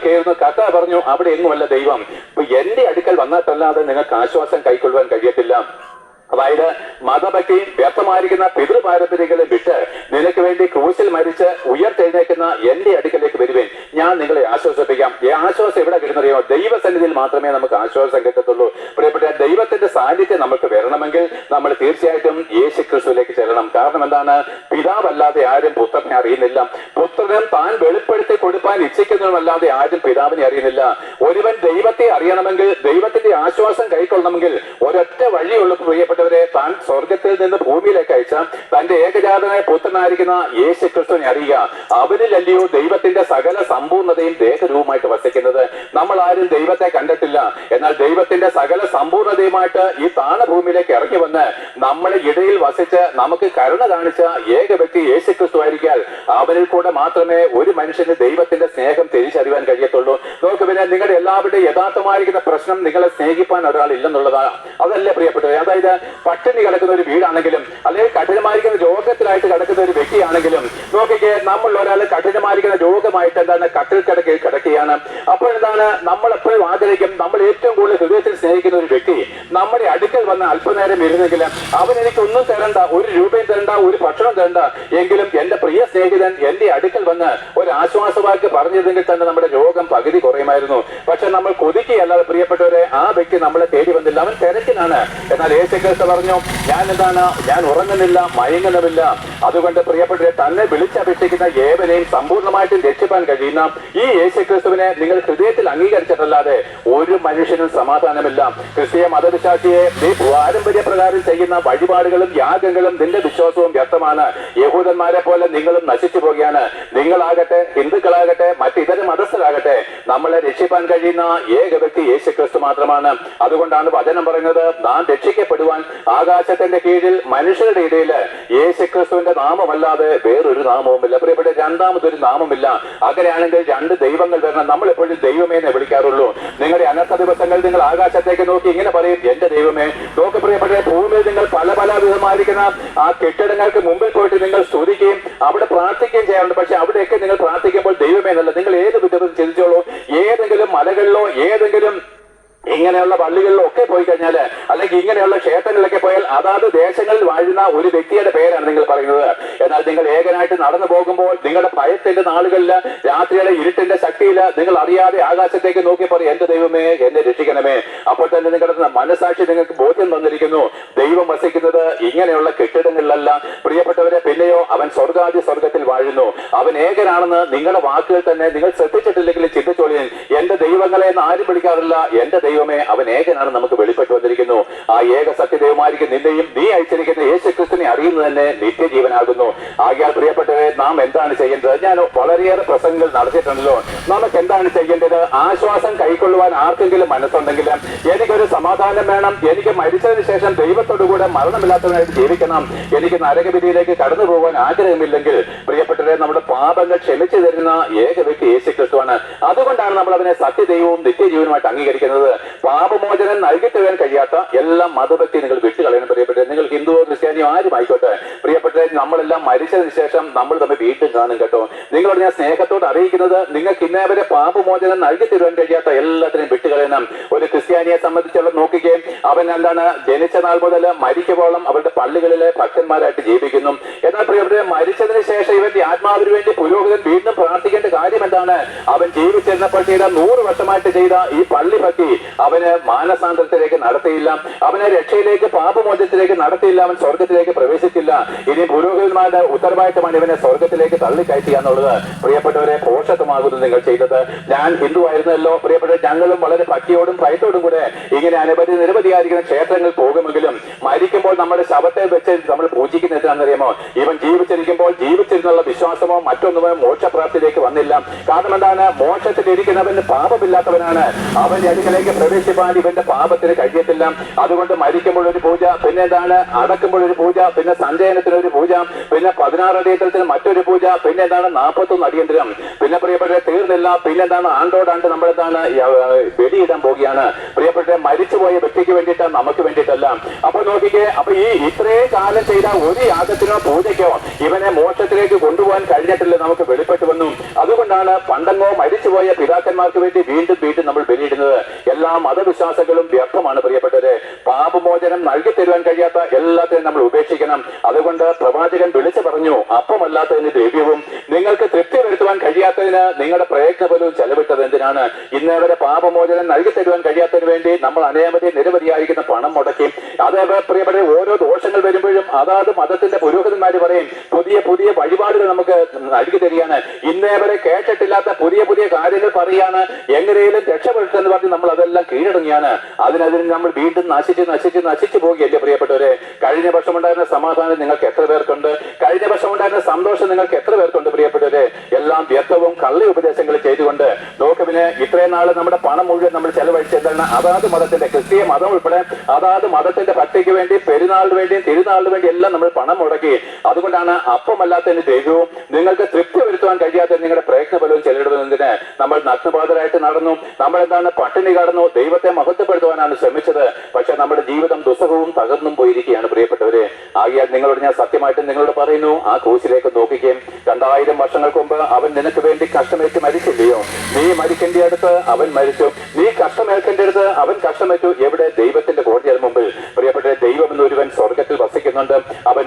കയറുന്നു കഥ പറഞ്ഞു അവിടെ എങ്ങുമല്ല ദൈവം. ഇപ്പൊ എന്റെ അടുക്കൽ വന്നിട്ടല്ലാതെ നിങ്ങൾക്ക് ആശ്വാസം കൈക്കൊള്ളുവാൻ കഴിയത്തില്ല. അതായത് മതഭക്തിയും വ്യക്തമായിരിക്കുന്ന പിതൃപാരമ്പര്യങ്ങളെ വിട്ട് നിനക്ക് വേണ്ടി ക്രൂശിൽ മരിച്ച് ഉയർത്തെഴുന്നേക്കുന്ന എന്റെ അടുക്കലേക്ക് വരുവേൻ. ഞാൻ നിങ്ങളെ ആശ്വസിപ്പിക്കാം. ഈ ആശ്വാസം എവിടെ കിട്ടുന്നറിയോ ദൈവസന്നിധിയിൽ മാത്രമേ നമുക്ക് ആശ്വാസം കിട്ടത്തുള്ളൂ. പ്രിയപ്പെട്ട ദൈവത്തിന്റെ സാന്നിധ്യം നമുക്ക് വരണമെങ്കിൽ നമ്മൾ തീർച്ചയായിട്ടും യേശു ക്രിസ്തുവിലേക്ക് ചെല്ലണം. കാരണം എന്താണ്? വെളിപ്പെടുത്തി കൊടുപ്പാൻ ഇച്ഛിക്കുന്നതുമല്ലാതെ ആരും പിതാവിനെ അറിയുന്നില്ല. ഒരുവൻ ദൈവത്തെ അറിയണമെങ്കിൽ ദൈവത്തിന്റെ ആശ്വാസം കൈക്കൊള്ളണമെങ്കിൽ ഒരൊറ്റ വഴിയുള്ള പ്രിയപ്പെട്ടവരെ താൻ സ്വർഗത്തിൽ നിന്ന് ഭൂമിയിലേക്ക് അയച്ച തന്റെ ഏകജാതനായ പുത്രനായിരിക്കുന്ന യേശു ക്രിസ്തുവിനെ അറിയുക. അവരിലല്ലയോ ദൈവത്തിന്റെ സകല സമ്പൂർണതയും ദേഹരൂപമായിട്ട് വസിക്കുന്നത്. നമ്മൾ ആരും ദൈവത്തെ കണ്ടിട്ടില്ല. എന്നാൽ ദൈവത്തിന്റെ സകല സമ്പൂർണതയുമായിട്ട് ഈ താണ ഭൂമിയിലേക്ക് ഇറങ്ങി വന്ന് നമ്മുടെ ഇടയിൽ വസിച്ച് നമുക്ക് കരുണ കാണിച്ച ഏക വ്യക്തി യേശു ക്രിസ്തു ആയിരിക്കാൽ അവനിൽ കൂടെ മാത്രമേ ഒരു മനുഷ്യന് ദൈവത്തിന്റെ സ്നേഹം തിരിച്ചറിയാൻ കഴിയത്തുള്ളൂ. നോക്ക് പിന്നെ നിങ്ങളുടെ എല്ലാവരുടെയും യഥാർത്ഥമായിരിക്കുന്ന പ്രശ്നം നിങ്ങളെ സ്നേഹിപ്പാൻ ഒരാൾ ഇല്ലെന്നുള്ളതാണ് അതല്ലേ പ്രിയപ്പെട്ടത് അതായത് പട്ടിണി കിടക്കുന്ന ഒരു വീടാണെങ്കിലും അല്ലെങ്കിൽ കഠിനമായിരിക്കുന്ന രോഗത്തിലായിട്ട് കിടക്കുന്ന ഒരു വ്യക്തിയാണെങ്കിലും നോക്കിക്കേ നമ്മൾ ഒരാൾ കഠിനമായിരിക്കുന്ന രോഗമായിട്ട് എന്താണ് കട്ടിൽ കിടക്കി കിടക്കുകയാണ്. അപ്പോൾ എന്താണ് നമ്മൾ എപ്പോഴും ആഗ്രഹിക്കും നമ്മൾ ഏറ്റവും കൂടുതൽ ഹൃദയത്തിൽ സ്നേഹിക്കുന്ന ഒരു വ്യക്തി നമ്മുടെ അടുക്കൽ വന്ന് അല്പനേരം ഇരുന്നെങ്കിൽ അവൻ എനിക്ക് ഒന്നും തരണ്ട ഒരു രൂപയും തരണ്ട ഒരു ഭക്ഷണം തരണ്ട. എങ്കിലും എന്റെ പ്രിയ സ്നേഹിതൻ എന്റെ അടുക്കൽ വന്ന് ഒരു ആശ്വാസവാക്ക് പറഞ്ഞിരുന്നെങ്കിൽ തന്നെ നമ്മുടെ രോഗം പകുതി കുറയുമായിരുന്നു. പക്ഷെ നമ്മൾ കൊതിക്കുകയല്ലാതെ പ്രിയപ്പെട്ടവരെ ആ വ്യക്തി നമ്മളെ തേടി വന്നില്ല. അവൻ തിരക്കിനാണ് എന്നാൽ യേശുക്രിസ്തു പറഞ്ഞു ഞാൻ എന്താണ്? ഞാൻ ഉറങ്ങുന്നില്ല മയങ്ങുന്നുമില്ല. അതുകൊണ്ട് പ്രിയപ്പെട്ടവരെ തന്നെ വിളിച്ചപേക്ഷിക്കുന്ന ഏവനെയും സമ്പൂർണമായിട്ടും രക്ഷിപ്പാൻ കഴിയുന്ന ഈ യേശുക്രിസ്തുവിനെ നിങ്ങൾ ഹൃദയത്തിൽ അംഗീകരിച്ചിട്ടല്ലാതെ ഒരു മനുഷ്യനും സമാധാനമില്ല. ക്രിസ്തീയ മതവിശ്വാസിയെ പാരമ്പര്യ പ്രകാരം ചെയ്യുന്ന വഴിപാടുകളും യാഗങ്ങളും നിന്റെ വിശ്വാസവും വ്യക്തമാണ്. യഹൂദന്മാരെ പോലെ നിങ്ങളും നശിച്ചു പോകുകയാണ്. നിങ്ങളാകട്ടെ ഹിന്ദുക്കളാകട്ടെ മറ്റിതര മതസ്ഥരാകട്ടെ നമ്മളെ രക്ഷിപ്പാൻ കഴിയുന്ന ഏക വ്യക്തി യേശു ക്രിസ്തു മാത്രമാണ്. അതുകൊണ്ടാണ് വചനം പറയുന്നത് നാം രക്ഷിക്കപ്പെടുവാൻ ആകാശത്തിന്റെ കീഴിൽ മനുഷ്യരുടെ ഇടയിൽ യേശു ക്രിസ്തുവിന്റെ നാമമല്ലാതെ വേറൊരു നാമവുമില്ല. പ്രിയപ്പെട്ട രണ്ടാമതൊരു നാമമില്ല. അങ്ങനെയാണെങ്കിൽ രണ്ട് ദൈവങ്ങൾ വരണം. നമ്മളെപ്പോഴും ദൈവമേ എന്ന് വിളിക്കാറുള്ളൂ. നിങ്ങളുടെ അനർത്ഥ ദിവസങ്ങൾ നിങ്ങൾ ആകാശത്തേക്ക് നോക്കി ഇങ്ങനെ പറയും എന്റെ ദൈവമേ ലോകപ്രിയപ്പെട്ട പ്രിയപ്പെട്ട ഭൂമിയിൽ നിങ്ങൾ പല പല വിധമായിരിക്കുന്ന ആ കെട്ടിടങ്ങൾക്ക് മുമ്പിൽ പോയിട്ട് നിങ്ങൾ സ്തുതിക്കുകയും അവിടെ പ്രാർത്ഥിക്കുകയും ചെയ്യാറുണ്ട്. പക്ഷെ അവിടെയൊക്കെ നിങ്ങൾ പ്രാർത്ഥിക്കുമ്പോൾ ദൈവമേ എന്നല്ല നിങ്ങൾ ഏത് വിധത്തിൽ ചിന്തിച്ചോളൂ? ഏതെങ്കിലും മലകളിലോ ഏതെങ്കിലും ഇങ്ങനെയുള്ള പള്ളികളിലൊക്കെ പോയി കഴിഞ്ഞാൽ അല്ലെങ്കിൽ ഇങ്ങനെയുള്ള ക്ഷേത്രങ്ങളിലൊക്കെ പോയാൽ അതാത് ദേശങ്ങളിൽ വാഴുന്ന ഒരു വ്യക്തിയുടെ പേരാണ് നിങ്ങൾ പറയുന്നത്. എന്നാൽ നിങ്ങൾ ഏകനായിട്ട് നടന്നു പോകുമ്പോൾ നിങ്ങളുടെ ഭയത്തിന്റെ നാളുകളിൽ രാത്രിയുടെ ഇരുട്ടിന്റെ ശക്തിയിൽ നിങ്ങൾ അറിയാതെ ആകാശത്തേക്ക് നോക്കി പറയും എന്റെ ദൈവമേ എന്നെ രക്ഷിക്കണമേ. അപ്പോൾ തന്നെ നിങ്ങളുടെ മനസാക്ഷി നിങ്ങൾക്ക് ബോധ്യം തന്നിരിക്കുന്നു. ദൈവം വസിക്കുന്നത് ഇങ്ങനെയുള്ള കെട്ടിടങ്ങളിലല്ല. പ്രിയപ്പെട്ടവരെ പിന്നെയോ അവൻ സ്വർഗാദി സ്വർഗത്തിൽ വാഴുന്നു. അവൻ ഏകനാണെന്ന് നിങ്ങളുടെ വാക്കുകൾ തന്നെ നിങ്ങൾ ശ്രദ്ധിച്ചിട്ടില്ലെങ്കിൽ ചിന്തിച്ചോളിയൻ എന്റെ ദൈവങ്ങളെ എന്ന് ആരും വിളിക്കാറില്ല. എന്റെ ദൈവമേ അവൻ ഏകനാണ് നമുക്ക് വെളിപ്പെട്ടു വന്നിരിക്കുന്നു. ആ ഏക സത്യദൈവമായിരിക്കും നിന്നെയും നീ അയച്ചിരിക്കുന്ന യേശു ക്രിസ്തുവിനെ അറിയുന്നത് തന്നെ നിത്യജീവനാകുന്നു. ആകിയാൽ പ്രിയപ്പെട്ടവരെ നാം എന്താണ് ചെയ്യേണ്ടത്? ഞാൻ വളരെയേറെ പ്രസംഗങ്ങൾ നടത്തിയിട്ടുണ്ടല്ലോ. നമുക്ക് എന്താണ് ചെയ്യേണ്ടത്? ആശ്വാസം കൈക്കൊള്ളുവാൻ ആർക്കെങ്കിലും മനസ്സുണ്ടെങ്കിൽ എനിക്കൊരു സമാധാനം വേണം. എനിക്ക് മരിച്ചതിന് ശേഷം ദൈവത്തോടുകൂടെ മരണമില്ലാത്തവനായിട്ട് ജീവിക്കണം. എനിക്ക് നരകവിധിയിലേക്ക് കടന്നു പോകാൻ ആഗ്രഹമില്ലെങ്കിൽ പ്രിയപ്പെട്ടവരെ നമ്മുടെ പാപങ്ങൾ ക്ഷമിച്ചു തരുന്ന ഏക വ്യക്തി യേശു ക്രിസ്തുവാണ് അതുകൊണ്ടാണ് നമ്മൾ അവനെ സത്യദൈവവും നിത്യജീവനുമായിട്ട് അംഗീകരിക്കുന്നത്. പാപമോചനം നൽകി തരാൻ കഴിയാത്ത എല്ലാ മതഭക്തി നിങ്ങൾ വിട്ടുകളയണം പ്രിയപ്പെട്ടത് നിങ്ങൾ ഹിന്ദുവോ ക്രിസ്ത്യാനിയോ ആരും ആയിക്കോട്ടെ. പ്രിയപ്പെട്ട നമ്മളെല്ലാം മരിച്ചതിന് ശേഷം നമ്മൾ തമ്മിൽ വീണ്ടും കാണും കേട്ടോ. നിങ്ങളോട് ഞാൻ സ്നേഹത്തോട് അറിയിക്കുന്നത് നിങ്ങൾക്ക് ഇന്നേവരെ പാപമോചനം നൽകി തരുവാൻ കഴിയാത്ത എല്ലാത്തിനും വിട്ടുകളയണം. ഒരു ക്രിസ്ത്യാനിയെ സംബന്ധിച്ചുള്ള നോക്കുകയും അവൻ എന്താണ് ജനിച്ച നാൾ മുതൽ മരിക്കുമ്പോളും അവരുടെ പള്ളികളിലെ ഭക്തന്മാരായിട്ട് ജീവിക്കുന്നു. എന്നാൽ പ്രിയപ്പെട്ട മരിച്ചതിന് ശേഷം ഇവന്റെ ആത്മാവിന് വേണ്ടി പുരോഹിതൻ വീണ്ടും പ്രാർത്ഥിക്കേണ്ട കാര്യം എന്താണ്? അവൻ ജീവിച്ചിരുന്നപ്പോൾ ചെയ്ത നൂറ് വർഷമായിട്ട് ചെയ്ത ഈ പള്ളി ഭക്തി അവന് മാനസാന്തരത്തിലേക്ക് നടത്തിയില്ല. അവനെ രക്ഷയിലേക്ക് പാപമോചനത്തിലേക്ക് നടത്തിയില്ല. അവൻ സ്വർഗത്തിലേക്ക് പ്രവേശിക്കില്ല ഇനി പുരോഹിതന്മാരുടെ ഉത്തരവാദിത്തമാണ് ഇവനെ സ്വർഗത്തിലേക്ക് തള്ളിക്കയറ്റുക എന്നുള്ളത്. പ്രിയപ്പെട്ടവരെ പോഷകമാകുന്നു നിങ്ങൾ ചെയ്തത്. ഞാൻ ഹിന്ദു ആയിരുന്നല്ലോ. പ്രിയപ്പെട്ട ഞങ്ങളും വളരെ ഭക്തിയോടും ഭയത്തോടും കൂടെ ഇങ്ങനെ അനവധി നിരവധിയായിരിക്കുന്ന ക്ഷേത്രങ്ങളിൽ പോകുമെങ്കിലും മരിക്കുമ്പോൾ നമ്മുടെ ശവത്തെ വെച്ച് നമ്മൾ പൂജിക്കുന്ന എന്താണെന്നറിയാമോ ഇവൻ ജീവിച്ചിരിക്കുമ്പോൾ ജീവിച്ചിരുന്നുള്ള വിശ്വാസമോ മറ്റൊന്നുമോ മോക്ഷപ്രാപ്തിയിലേക്ക് വന്നില്ല. കാരണം എന്താണ്? മോക്ഷത്തിൽ ഇരിക്കുന്നവന് പാപമില്ലാത്തവനാണ്. അവന്റെ അടുക്കലേക്ക് പ്രവേശിപ്പാൻ ഇവന്റെ പാപത്തിന് കഴിയത്തില്ല. അതുകൊണ്ട് മരിക്കുമ്പോഴൊരു പൂജ പിന്നെ എന്താണ്? അടക്കുമ്പോഴൊരു പൂജ പിന്നെ സഞ്ചയനത്തിനൊരു പൂജ പിന്നെ പതിനാറ് അടിയന്തരത്തിന് മറ്റൊരു പൂജ പിന്നെ എന്താണ്? നാൽപ്പത്തൊന്ന് അടിയന്തരം. പിന്നെ പ്രിയപ്പെട്ട തീർന്നില്ല. പിന്നെ എന്താണ്? ആണ്ടോടാണ്ട് നമ്മൾ എന്താണ് വെടിയിടാൻ പോവുകയാണ്. പ്രിയപ്പെട്ട മരിച്ചുപോയ വ്യക്തിക്ക് വേണ്ടിയിട്ട് നമുക്ക് വേണ്ടിയിട്ടല്ല. അപ്പൊ നോക്കിക്കേ അപ്പൊ ഈ ഇത്രയും കാലം ചെയ്ത ഒരു യാഗത്തിനോ പൂജയ്ക്കോ ഇവനെ മോക്ഷത്തിലേക്ക് കൊണ്ടുപോകാൻ കഴിഞ്ഞിട്ടില്ല. നമുക്ക് വെളിപ്പെട്ടു വന്നു. അതുകൊണ്ടാണ് പണ്ടങ്ങോ മരിച്ചുപോയ പിതാക്കന്മാർക്ക് വേണ്ടി വീണ്ടും വീണ്ടും നമ്മൾ ബലിയിടുന്നത്. എല്ലാ മതവിശ്വാസങ്ങളും വ്യർത്ഥമാണ് പ്രിയപ്പെട്ടവരെ. പാപമോചനം നൽകി തരുവാൻ കഴിയാത്ത എല്ലാത്തിനും നമ്മൾ ഉപേക്ഷിക്കണം. അതുകൊണ്ട് പ്രവാചകൻ വിളിച്ചു പറഞ്ഞു അപ്പമല്ലാത്തതിന് ദ്രവ്യവും നിങ്ങൾക്ക് തൃപ്തി വരുത്തുവാൻ കഴിയാത്തതിന് നിങ്ങളുടെ പ്രയത്ന പോലും ചെലവിട്ടത് എന്തിനാണ്? ഇന്നേവരെ പാപമോചനം നൽകി തരുവാൻ കഴിയാത്തതിന് വേണ്ടി നമ്മൾ അനേവധി നിരവധിയായിരിക്കുന്ന പണം മുടക്കി. അതേപോലെ പ്രിയപ്പെട്ട ഓരോ ദോഷങ്ങൾ വരുമ്പോഴും അതാത് മതത്തിന്റെ പുരോഹിതന്മാര് പറയും പുതിയ പുതിയ വഴിപാടുകൾ നമുക്ക് നൽകി തരികയാണ്. ഇന്നേവരെ കേട്ടിട്ടില്ലാത്ത പുതിയ പുതിയ കാര്യങ്ങൾ പറയാണ്. എങ്ങനെയും രക്ഷപ്പെടുത്തെന്ന് പറഞ്ഞ് നമ്മൾ അതെല്ലാം കീഴടങ്ങിയാണ് അതിനതിന് നമ്മൾ വീണ്ടും നശിച്ച് നശിച്ച് നശിച്ചു പോകുകയല്ലേ പ്രിയപ്പെട്ടവരെ? കഴിഞ്ഞ വർഷം ഉണ്ടായിരുന്ന സമാധാനം നിങ്ങൾക്ക് എത്ര പേർക്കുണ്ട്? കഴിഞ്ഞ വർഷം ഉണ്ടായിരുന്ന സന്തോഷം നിങ്ങൾക്ക് എത്ര പേർക്കുണ്ട് പ്രിയപ്പെട്ടവരെ? എല്ലാം വ്യക്തവും കള്ളി ഉപദേശങ്ങൾ ചെയ്തുകൊണ്ട്. നോക്കവിന് ഇത്രയും നാൾ നമ്മുടെ പണം മുഴുവൻ നമ്മൾ ചെലവഴിച്ച് എന്താണ്? അതാത് മതത്തിന്റെ ക്രിസ്തീയ മതം ഉൾപ്പെടെ അതാത് മതത്തിന്റെ ഭക്തിക്ക് വേണ്ടി പെരുന്നാളിന് വേണ്ടിയും തിരുനാളിന് വേണ്ടി എല്ലാം നമ്മൾ പണം മുടക്കി. അതുകൊണ്ടാണ് അപ്പമല്ലാത്തതിന് ദൈവവും നിങ്ങൾക്ക് തൃപ്തി വരുത്തുവാൻ കഴിയാത്ത നിങ്ങളുടെ പ്രയത്നഫലവും ചെലവിടുന്നതിന് നമ്മൾ നഗ്നബാധരായിട്ട് നടന്നു. നമ്മൾ എന്താണ് പട്ടിണി കടന്നു ദൈവത്തെ മഹത്വപ്പെടുത്തുവാനാണ് ശ്രമിച്ചത്. പക്ഷെ നമ്മുടെ ജീവിതം ദുസ്സഹവും തകർന്നും പോയിരിക്കുകയാണ് പ്രിയപ്പെട്ടവരെ. ആകിയാൽ നിങ്ങളോട് ഞാൻ സത്യമായിട്ട് നിങ്ങളോട് പറയുന്നു ആ ക്രൂശിലേക്ക് നോക്കുകയും രണ്ടായിരം വർഷങ്ങൾക്ക് മുമ്പ് അവൻ നിനക്ക് വേണ്ടി കഷ്ടമേറ്റ് മരിച്ചില്ലയോ? നീ മരിക്കേണ്ട അടുത്ത് അവൻ മരിച്ചു. നീ കഷ്ടമേൽക്കേണ്ട അടുത്ത് അവൻ കഷ്ടമേറ്റു. എവിടെ ദൈവത്തിന്റെ കോടതിയുടെ മുമ്പിൽ പ്രിയപ്പെട്ട ദൈവം എന്ന് ഒരുവൻ സ്വർഗത്തിൽ വസിക്കുന്നുണ്ട് അവൻ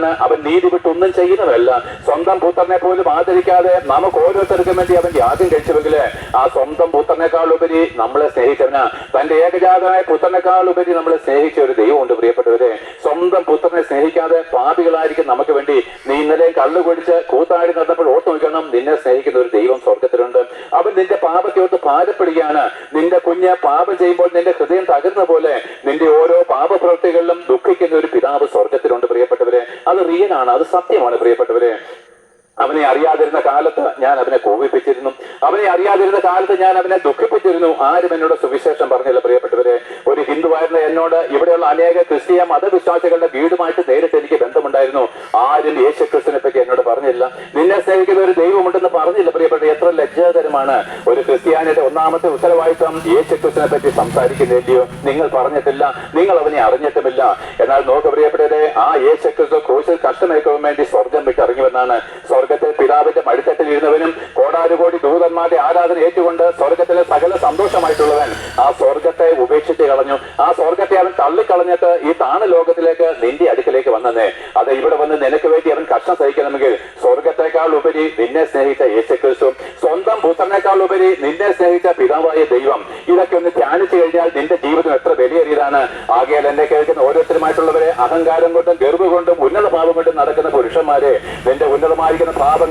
നീതിമാനാണ് അവൻ നീതി വിട്ട് ഒന്നും ചെയ്യുന്നതല്ല. സ്വന്തം പുത്രനെ പോലും ആദരിക്കാതെ നമുക്ക് ഓരോരുത്തർക്കും വേണ്ടി അവൻ യാഗം കഴിച്ചുവെങ്കിൽ ആ സ്വന്തം പുത്രനേക്കാൾ ഉപരി നമ്മളെ സ്നേഹിച്ചവന്. തന്റെ ഏകജാതനായ പുത്രനേക്കാൾ ഉപരി നമ്മളെ സ്നേഹിച്ച ഒരു ദൈവമുണ്ട് പ്രിയപ്പെട്ടവരെ. സ്വന്തം പുത്രനെ സ്നേഹിക്കാതെ പാപികളായിരിക്കും നമുക്ക് വേണ്ടി. നീ ഇന്നലെ കള്ളു കുടിച്ച് കൂത്താടി നടന്നപ്പോൾ ഓർത്തു നോക്കണം നിന്നെ സ്നേഹിക്കുന്ന ഒരു ദൈവം സ്വർഗത്തിലുണ്ട് അവൻ നിന്റെ പാപത്തെയോട്ട് ഭാരപ്പെടുകയാണ് നിന്റെ കുഞ്ഞ് പാപം ചെയ്യുമ്പോൾ നിന്റെ ഹൃദയം തകർന്ന പോലെ നിന്റെ ഓരോ പാപപ്രവൃത്തികളിലും ദുഃഖിക്കുന്ന ഒരു പിതാവ് സ്വർഗത്തിലുണ്ട് പ്രിയപ്പെട്ടവരെ അത് അത് സത്യമാണ് പ്രിയപ്പെട്ടവരെ. അവനെ അറിയാതിരുന്ന കാലത്ത് ഞാൻ അവനെ കോപിപ്പിച്ചിരുന്നു. അവനെ അറിയാതിരുന്ന കാലത്ത് ഞാൻ അവനെ ദുഃഖിപ്പിച്ചിരുന്നു. ആരും എന്നോട് സുവിശേഷം പറഞ്ഞില്ല പ്രിയപ്പെട്ടവരെ. ഒരു ഹിന്ദുവായിരുന്ന എന്നോട് ഇവിടെയുള്ള അനേക ക്രിസ്തീയ മതവിശ്വാസികളുടെ വീടുമായിട്ട് നേരിട്ട് എനിക്ക് ബന്ധമുണ്ടായിരുന്നു. ആരും യേശു ക്രിസ്തുവിനെ പറ്റി എന്നോട് പറഞ്ഞില്ല. നിന്നെ സ്നേഹിക്കുന്ന ഒരു ദൈവമുണ്ടെന്ന് പറഞ്ഞില്ല പ്രിയപ്പെട്ട എത്ര ലജ്ജാകരമാണ് ഒരു ക്രിസ്ത്യാനിയുടെ ഒന്നാമത്തെ ഉത്തരവാദിത്വം യേശു ക്രിസ്തുവിനെ പറ്റി സംസാരിക്കുന്നില്ലയോ നിങ്ങൾ പറഞ്ഞിട്ടില്ല. നിങ്ങൾ അവനെ അറിഞ്ഞിട്ടുമില്ല. എന്നാൽ നോക്ക് പ്രിയപ്പെട്ടവരെ ആ യേശു ക്രിസ്തു ക്രൂശിൽ കഷ്ടമേക്കുവാൻ വേണ്ടി സ്വർഗം വിട്ട് ഇറങ്ങിവെന്നാണ് സ്വർഗത്തിൽ പിതാവിന്റെ മടിത്തട്ടിൽ ഇരുന്നവനും കോടാനുകോടി ദൂതന്മാരുടെ ആരാധന ഏറ്റുകൊണ്ട് സ്വർഗത്തിലെ സകല സന്തോഷമായിട്ടുള്ളവൻ ആ സ്വർഗത്തെ ഉപേക്ഷിച്ച് കളഞ്ഞു. ആ സ്വർഗത്തെ അവൻ തള്ളിക്കളഞ്ഞിട്ട് ഈ താണ ലോകത്തിലേക്ക് നിന്റെ അടുക്കലേക്ക് വന്നേ അത് ഇവിടെ വന്ന് നിനക്ക് വേണ്ടി അവൻ കഷ്ടം സഹിക്കണമെങ്കിൽ സ്വർഗത്തെക്കാൾ ഉപരി നിന്നെ സ്നേഹിച്ച യേശുക്രിസ്തു. സ്വന്തം പുത്രനേക്കാൾ ഉപരി നിന്നെ സ്നേഹിച്ച പിതാവായ ദൈവം. ഇതൊക്കെ ഒന്ന് ധ്യാനിച്ചു കഴിഞ്ഞാൽ നിന്റെ ജീവിതം എത്ര വിലയേറിയതാണ്. ആകയാൽ എന്നെ കേൾക്കുന്ന ഓരോരുത്തരുമായിട്ടുള്ളവരെ അഹങ്കാരം കൊണ്ടും ഗർവ് കൊണ്ടും ഉന്നത ഭാവം കൊണ്ടും നടക്കുന്ന പുരുഷന്മാരെ നിന്റെ ഉന്നതമായിരിക്കുന്ന കെട്ടുപോകും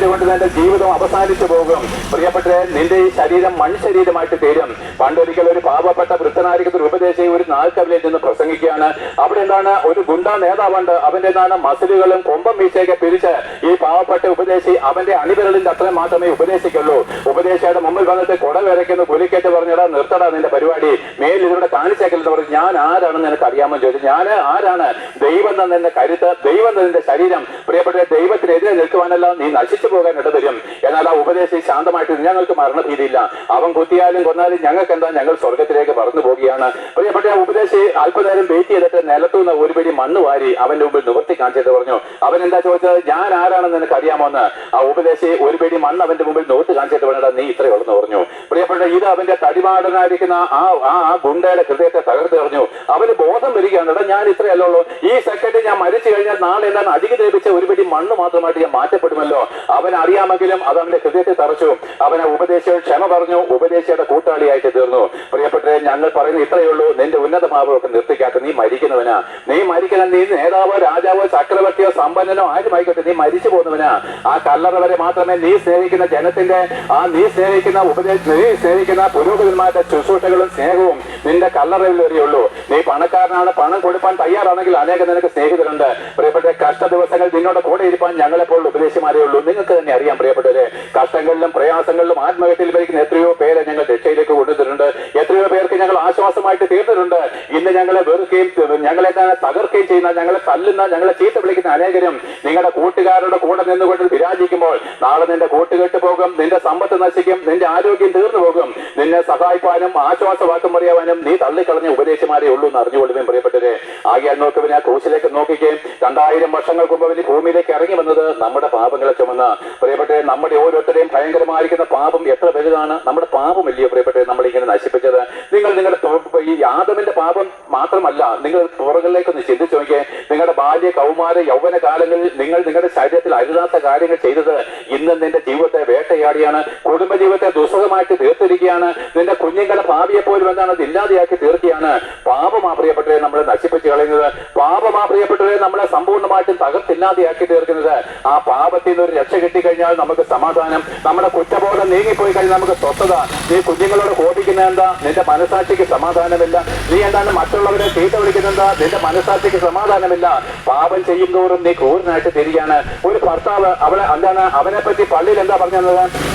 കൊണ്ട് നിന്റെ ജീവിതം അവസാനിച്ചു പോകും. പ്രിയപ്പെട്ട നിന്റെ ഈ ശരീരം മൺശരീരമായിട്ട് തീരും. പണ്ടൊരിക്കൽ ഒരു പാവപ്പെട്ട വൃദ്ധനായിരിക്കുന്ന ഒരു ഉപദേശി ഒരു നാൾക്കവിലെ നിന്ന് പ്രസംഗിക്കുകയാണ്. അവിടെ എന്താണ്? ഒരു ഗുണ്ടാ നേതാവുണ്ട്. അവന്റെ എന്താണ്? മസിലുകളും കൊമ്പം വീശയൊക്കെ പിരിച്ച് ഈ പാവപ്പെട്ട ഉപദേശി അവന്റെ അണിവിരലിന്റെ അത്രയും മാത്രമേ ഉപദേശിക്കുള്ളൂ. ഉപദേശിയുടെ മുമ്പിൽ വന്നിട്ട് കുട വരയ്ക്കുന്നു പുലിക്കേറ്റ് പറഞ്ഞടാ നിർത്തടാ നിന്റെ പരിപാടി. മേലിൽ ഇതിലൂടെ കാണിച്ചേക്കലെന്ന് പറഞ്ഞു ഞാൻ ആരാണെന്ന് നിനക്ക് അറിയാമെന്ന് ചോദിച്ചു. ഞാൻ ആരാണ്? ദൈവം നിന്റെ കരുത്ത് ദൈവം നിന്റെ ശരീരം. പ്രിയപ്പെട്ട ദൈവത്തിനെതിരെ നിൽക്കുവാനല്ല നീ നശിച്ചു പോകാൻ ഇടതരും എന്നാൽ ആ ഉപദേശി ശാന്തമായിട്ട് ഞങ്ങൾക്ക് മരണഭീതിയില്ല. അവൻ കുത്തിയാലും കൊന്നാലും ഞങ്ങൾക്ക് എന്താ? ഞങ്ങൾ സ്വർഗത്തിലേക്ക് പറന്നു പോവുകയാണ് പ്രിയപ്പെട്ട ഉപദേശി അല്പനേരം വെയിറ്റ് ചെയ്തിട്ട് നിലത്തുനിന്ന് ഒരു പിടി മണ്ണ് വാരി അവന്റെ മുമ്പിൽ നിവർത്തി കാണിച്ചിട്ട് പറഞ്ഞു. അവൻ എന്താ ചോദിച്ചത്? ഞാൻ ആരാണെന്ന് നിനക്ക് അറിയാമോന്ന് ആ ഉപദേശി ഒരു പിടി മണ്ണ് അവന്റെ മുമ്പിൽ നിവർത്തി കാണിച്ചിട്ട് വേണ്ട നീ ഇത്രയേ ഉള്ളെന്ന് പറഞ്ഞു. പ്രിയപ്പെട്ട ഇത് അവന്റെ തടിപാടനായിരിക്കുന്ന ആ ആ ഗുണ്ടയുടെ ഹൃദയത്തെ തകർത്ത് കളഞ്ഞു. അവന് ബോധം വരികയാണ്. ഞാൻ ഇത്രയല്ലേ ഈ സെക്കൻഡ് ഞാൻ മരിച്ചു കഴിഞ്ഞാൽ നാളെ എന്താണ് അധികം ലഭിച്ച ഒരു പിടി മണ്ണ് മാത്രമായിട്ട് ഞാൻ മാറ്റപ്പെടുമല്ലോ. അവൻ അറിയാമെങ്കിലും അത് അവന്റെ ഹൃദയത്തെ തറച്ചു. അവനെ ഉപദേശിയോ ക്ഷമ പറഞ്ഞു. ഉപദേശിയുടെ കൂട്ടാളിയായിട്ട് തീർന്നു. പ്രിയപ്പെട്ടേ ഞങ്ങൾ പറയുന്നത് ഇത്രയേ ഉള്ളൂ. നിന്റെ ഉന്നത ഉന്നതമാവൊക്കെ നിർത്തിക്കാത്ത നീ മരിക്കുന്നവനാ. നീ മരിക്കണം. നീ നേതാവോ രാജാവോ ചക്രവർത്തിയോ സമ്പന്നനോ ആരുമായിക്കോട്ടെ നീ മരിച്ചു പോകുന്നവനാ. ആ കല്ലറ വരെ മാത്രമേ നീ സ്നേഹിക്കുന്ന ജനത്തിന്റെ ആ നീ സേവിക്കുന്ന ഉപദേശ നീ സേവിക്കുന്ന പുരോഹിതന്മാരുടെ ശുശ്രൂഷകളും സ്നേഹവും നിന്റെ കല്ലറയിൽ വരെയുള്ളൂ നീ പണക്കാരനാണ്. പണം കൊടുക്കാൻ തയ്യാറാണെങ്കിൽ അനേകം നിനക്ക് സ്നേഹിതരുണ്ട്. പ്രിയപ്പെട്ട കഷ്ട ദിവസങ്ങൾ നിന്നോട് കൂടെ ഇരിപ്പാൻ ഞങ്ങളെപ്പോഴുള്ള ഉപദേശിമാരേ ഉള്ളൂ. നിങ്ങൾക്ക് തന്നെ അറിയാം പ്രിയപ്പെട്ടവരെ. കഷ്ടങ്ങളിലും പ്രയാസങ്ങളിലും ആത്മഹത്യയിൽ വരിക്കുന്ന എത്രയോ പേരെ ഞങ്ങൾ രക്ഷയിലേക്ക് കൊണ്ടുവന്നിട്ടുണ്ട്. എത്രയോ പേർക്ക് ഞങ്ങൾ ആശ്വാസമായിട്ട് തീർന്നിട്ടുണ്ട്. ഇന്ന് ഞങ്ങളെ വെറുക്കുകയും ഞങ്ങളെ തന്നെ തകർക്കുകയും ചെയ്യുന്ന ഞങ്ങളെ തല്ലുന്ന ഞങ്ങളെ ചീത്ത വിളിക്കുന്ന അനേകരും നിങ്ങളുടെ കൂട്ടുകാരുടെ കൂടെ നിന്നുകൊണ്ട് വിരാജിക്കുമ്പോൾ നാളെ നിന്റെ കൂട്ടുകെട്ട് പോകും നിന്റെ സമ്പത്ത് നശിക്കും നിന്റെ ആരോഗ്യം തീർന്നു പോകും. നിന്നെ സഹായിക്കാനും ആശ്വാസവാക്കം പറയാനും നീ തള്ളിക്കളഞ്ഞ ഉപദേശമാരേ ഉള്ളൂ എന്ന് അറിഞ്ഞുകൊള്ളുകയും പ്രിയപ്പെട്ടവരെ ആകിയാൽ നോക്കുവിനെ ആ ക്രൂശിലേക്ക് നോക്കിക്കേ. രണ്ടായിരം വർഷങ്ങൾക്ക് മുമ്പ് അവന് ഭൂമിയിലേക്ക് ഇറങ്ങി വന്നത് നമ്മുടെ പാപങ്ങളെ ചുമന്ന് പ്രിയപ്പെട്ടെ നമ്മുടെ ഓരോരുത്തരെയും ഭയങ്കരമായിരിക്കുന്ന പാപം എത്ര വലുതാണ്? നമ്മുടെ പാപം പ്രിയപ്പെട്ടെ പ്രിയപ്പെട്ടവരെ നമ്മളിങ്ങനെ നശിപ്പിച്ചത്? നിങ്ങൾ നിങ്ങളുടെ ഈ ആദമിന്റെ പാപം മാത്രമല്ല നിങ്ങൾ പുറകളിലേക്ക് ഒന്ന് ചിന്തിച്ചു നോക്കിയേ. നിങ്ങളുടെ ബാല്യ കൗമാര യൗവന കാലങ്ങളിൽ നിങ്ങൾ നിങ്ങളുടെ ശരീരത്തിൽ അരുതാത്ത കാര്യങ്ങൾ ചെയ്തത് ഇന്ന് നിന്റെ ജീവിതത്തെ വേട്ടയാടിയാണ്. കുടുംബജീവിതത്തെ ദുസ്സഹമായിട്ട് തീർത്തിരിക്കുകയാണ്. നിന്റെ കുഞ്ഞുങ്ങളെ ഭാവിയെ പോലും എന്താണ്? അത് ഇല്ലാതെയാക്കി തീർക്കുകയാണ്. പാപമാ പ്രിയപ്പെട്ടവരെ നമ്മളെ നശിപ്പിച്ച് കളയുന്നത്. പാപമാ പ്രിയപ്പെട്ടവരെ നമ്മളെ സമ്പൂർണമായിട്ടും തകർത്തില്ലാതെയാക്കി തീർക്കുന്നത്. ആ പാപത്തിൽ നിന്ന് ഒരു രക്ഷ കിട്ടിക്കഴിഞ്ഞാൽ നമുക്ക് സമാധാനം. നമ്മുടെ കുറ്റബോധം നീങ്ങിപ്പോയി കഴിഞ്ഞാൽ നമുക്ക് സ്വസ്ഥത. നീ കുഞ്ഞുങ്ങളോട് കോപിക്കുന്ന എന്താ? നിന്റെ മനസാക്ഷിക്ക് സമാധാനമില്ല. നീ എന്താണ് മറ്റുള്ളവരെ ചീത്ത വിളിക്കുന്നെന്താ നിന്റെ മനസാക്ഷിക്ക് സമാധാനമില്ല. പാപം ചെയ്യും നീ ക്രൂരനായിട്ട് തിരികെയാണ്. ഒരു ഭർത്താവ് അവളെ എന്താണ്? അവനെ പറ്റി പള്ളിയിൽ എന്താ പറഞ്ഞത്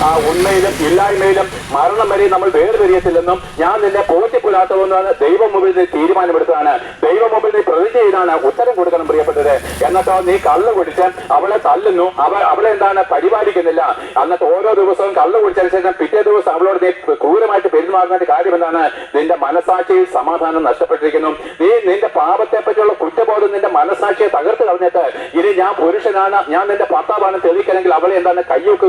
ആ ഉണ്മയിലും ഇല്ലായ്മയിലും മരണം വരെ നമ്മൾ വേർതിരിയത്തില്ലെന്നും ഞാൻ നിന്നെ പോറ്റിപ്പുലാത്തതെന്നാണ് ദൈവം മുമ്പിൽ നീ തീരുമാനമെടുത്തതാണ്. ദൈവം മുമ്പിൽ നീ പ്രതിജ്ഞ ചെയ്താണ് ഉത്തരം കൊടുക്കണം പ്രിയപ്പെട്ടത് എന്നിട്ടോ നീ കള്ള് കുടിച്ച് അവളെ തല്ലുന്നു. അവ അവളെ എന്താണ് പരിപാലിക്കുന്നില്ല. എന്നിട്ട് ഓരോ ദിവസവും കള്ള് കുടിച്ചതിന് ശേഷം പിറ്റേ ദിവസം അവളോട് നീ ക്രൂരമായിട്ട് പെരുമാറുന്നതിന്റെ കാര്യം എന്താണ്? നിന്റെ മനസാക്ഷിയിൽ സമാധാനം നഷ്ടപ്പെട്ടിരിക്കുന്നു. നീ നിന്റെ പാപത്തെ പറ്റിയുള്ള കുറ്റബോധം നിന്റെ മനസാക്ഷിയെ തകർത്ത് കളഞ്ഞിട്ട് ഇനി ഞാൻ പുരുഷനാണ് ഞാൻ നിന്റെ ഭർത്താവാണ് തെളിയിക്കണമെങ്കിൽ അവളെ എന്താണ് കയ്യൊക്കെ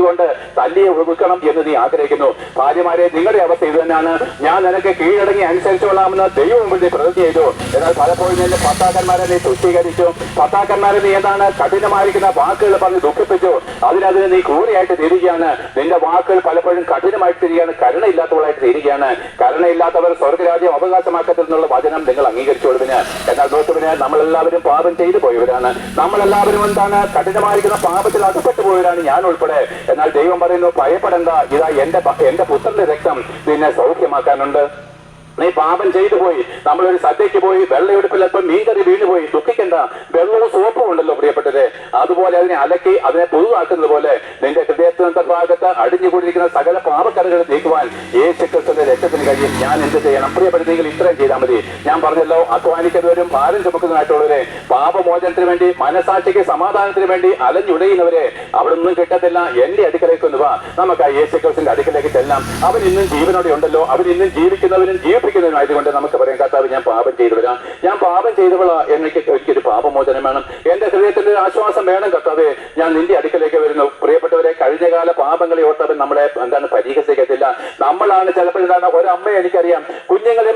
തല്ലിയെ ഒഴുക്കണം എന്ന് നീ ആഗ്രഹിക്കുന്നു. ഭാര്യമാരെ നിങ്ങളുടെ അവസ്ഥ ഇത് തന്നെയാണ്. ഞാൻ നിനക്ക് കീഴടങ്ങി അനുസരിച്ചോളാമെന്ന് ദൈവം മുമ്പിൽ നീ പ്രതിജ്ഞ ചെയ്തു. എന്നാൽ പലപ്പോഴും നിന്റെ ഭർത്താക്കന്മാരെ നീ തുഷ്ടീകരിച്ചു ഭർത്താക്കന്മാരെ നീ എന്താണ് കഠിനമായിരിക്കുന്ന വാക്കുകൾ പറഞ്ഞ് ദുഃഖിപ്പിച്ചു. അതിനതിന് നീ ക്രൂരയായിട്ട് തീരുകയാണ്. നിന്റെ വാക്കുകൾ പലപ്പോഴും കഠിനമായിട്ട് തീരുകയാണ്. കരുണയില്ലാത്തവളായിട്ട് തീരുകയാണ്. കരുണയില്ലാത്തവർ സ്വർഗരാജ്യം അവകാശമാക്കത്തില്ലെന്നുള്ള വചനം നിങ്ങൾ അംഗീകരിച്ചോളുവിന് എന്നാൽ ദോഷവിന് നമ്മളെല്ലാവരും പാപം ചെയ്തു പോയവരാണ്. നമ്മളെല്ലാവരും എന്താണ് കഠിനമായിരിക്കുന്ന പാപത്തിൽ അകപ്പെട്ടു പോയവരാണ് ഞാൻ ഉൾപ്പെടെ. എന്നാൽ ദൈവം പറയുന്നു ഭയപ്പെടേണ്ട. ഇതാ എന്റെ എന്റെ പുത്രന്റെ രക്തം നിന്നെ സൗഖ്യമാക്കാനുണ്ട്. നീ പാപം ചെയ്തു പോയി. നമ്മളൊരു സദ്യക്ക് പോയി വെള്ളയെടുപ്പിൽ അല്പം മീൻകറി വീണുപോയി. ദുഃഖിക്കണ്ട. വെള്ളവും സോപ്പും ഉണ്ടല്ലോ പ്രിയപ്പെട്ടത് അതുപോലെ അതിനെ അലക്കി അതിനെ പൊതുവാക്കുന്നത് പോലെ നിന്റെ ഹൃദയത്തിന്റെ ഭാഗത്ത് അടിഞ്ഞുകൂടിയിരിക്കുന്ന സകല പാപക്കറികൾ നീക്കുവാൻ യേശു ക്രിസ്തുവിന്റെ രക്തത്തിന് കഴിയും. ഞാൻ എന്ത് ചെയ്യണം? പ്രിയപ്പെടുന്നെങ്കിൽ ഇത്രയും ചെയ്താൽ മതി. ഞാൻ പറഞ്ഞല്ലോ അധ്വാനിക്കുന്നവരും ഭാരം ചുമക്കുന്നതായിട്ടുള്ളവരെ പാപമോചനത്തിന് വേണ്ടി മനസാക്ഷിക്ക് സമാധാനത്തിന് വേണ്ടി അലഞ്ഞുടയുന്നവരെ അവിടെ ഒന്നും കിട്ടത്തില്ല. എന്റെ അടുക്കലേക്ക് ഒന്ന് വാ. നമുക്ക് ആ യേശു ക്രിസ്തുവിന്റെ അടുക്കലേക്ക് ചെല്ലാം. അവൻ ഇന്നും ജീവനോടെ ഉണ്ടല്ലോ. അവൻ ഇന്നും ജീവിക്കുന്നവനും ജീവിപ്പിക്കുന്നവനുമായതുകൊണ്ട് നമുക്ക് പറയാം കർത്താവ് ഞാൻ പാപം ചെയ്തു വരാം ഞാൻ പാപം ചെയ്തവളാ. എനിക്ക് എനിക്കൊരു പാപമോചനം വേണം. എന്റെ ഹൃദയത്തിന്റെ ആശ്വാസം വേണം കർത്താവ്. ഞാൻ നിന്റെ അടുക്കലേക്ക് വരുന്നു. പ്രിയപ്പെട്ടവരെ കഴിഞ്ഞകാല പാപങ്ങളെ ഓർത്തവൻ നമ്മളെ എന്താണ് പരിഹസിക്കത്തില്ല. നമ്മളാണ് ചിലപ്പോൾ എന്താണ് ഒരമ്മയെ എനിക്കറിയാം.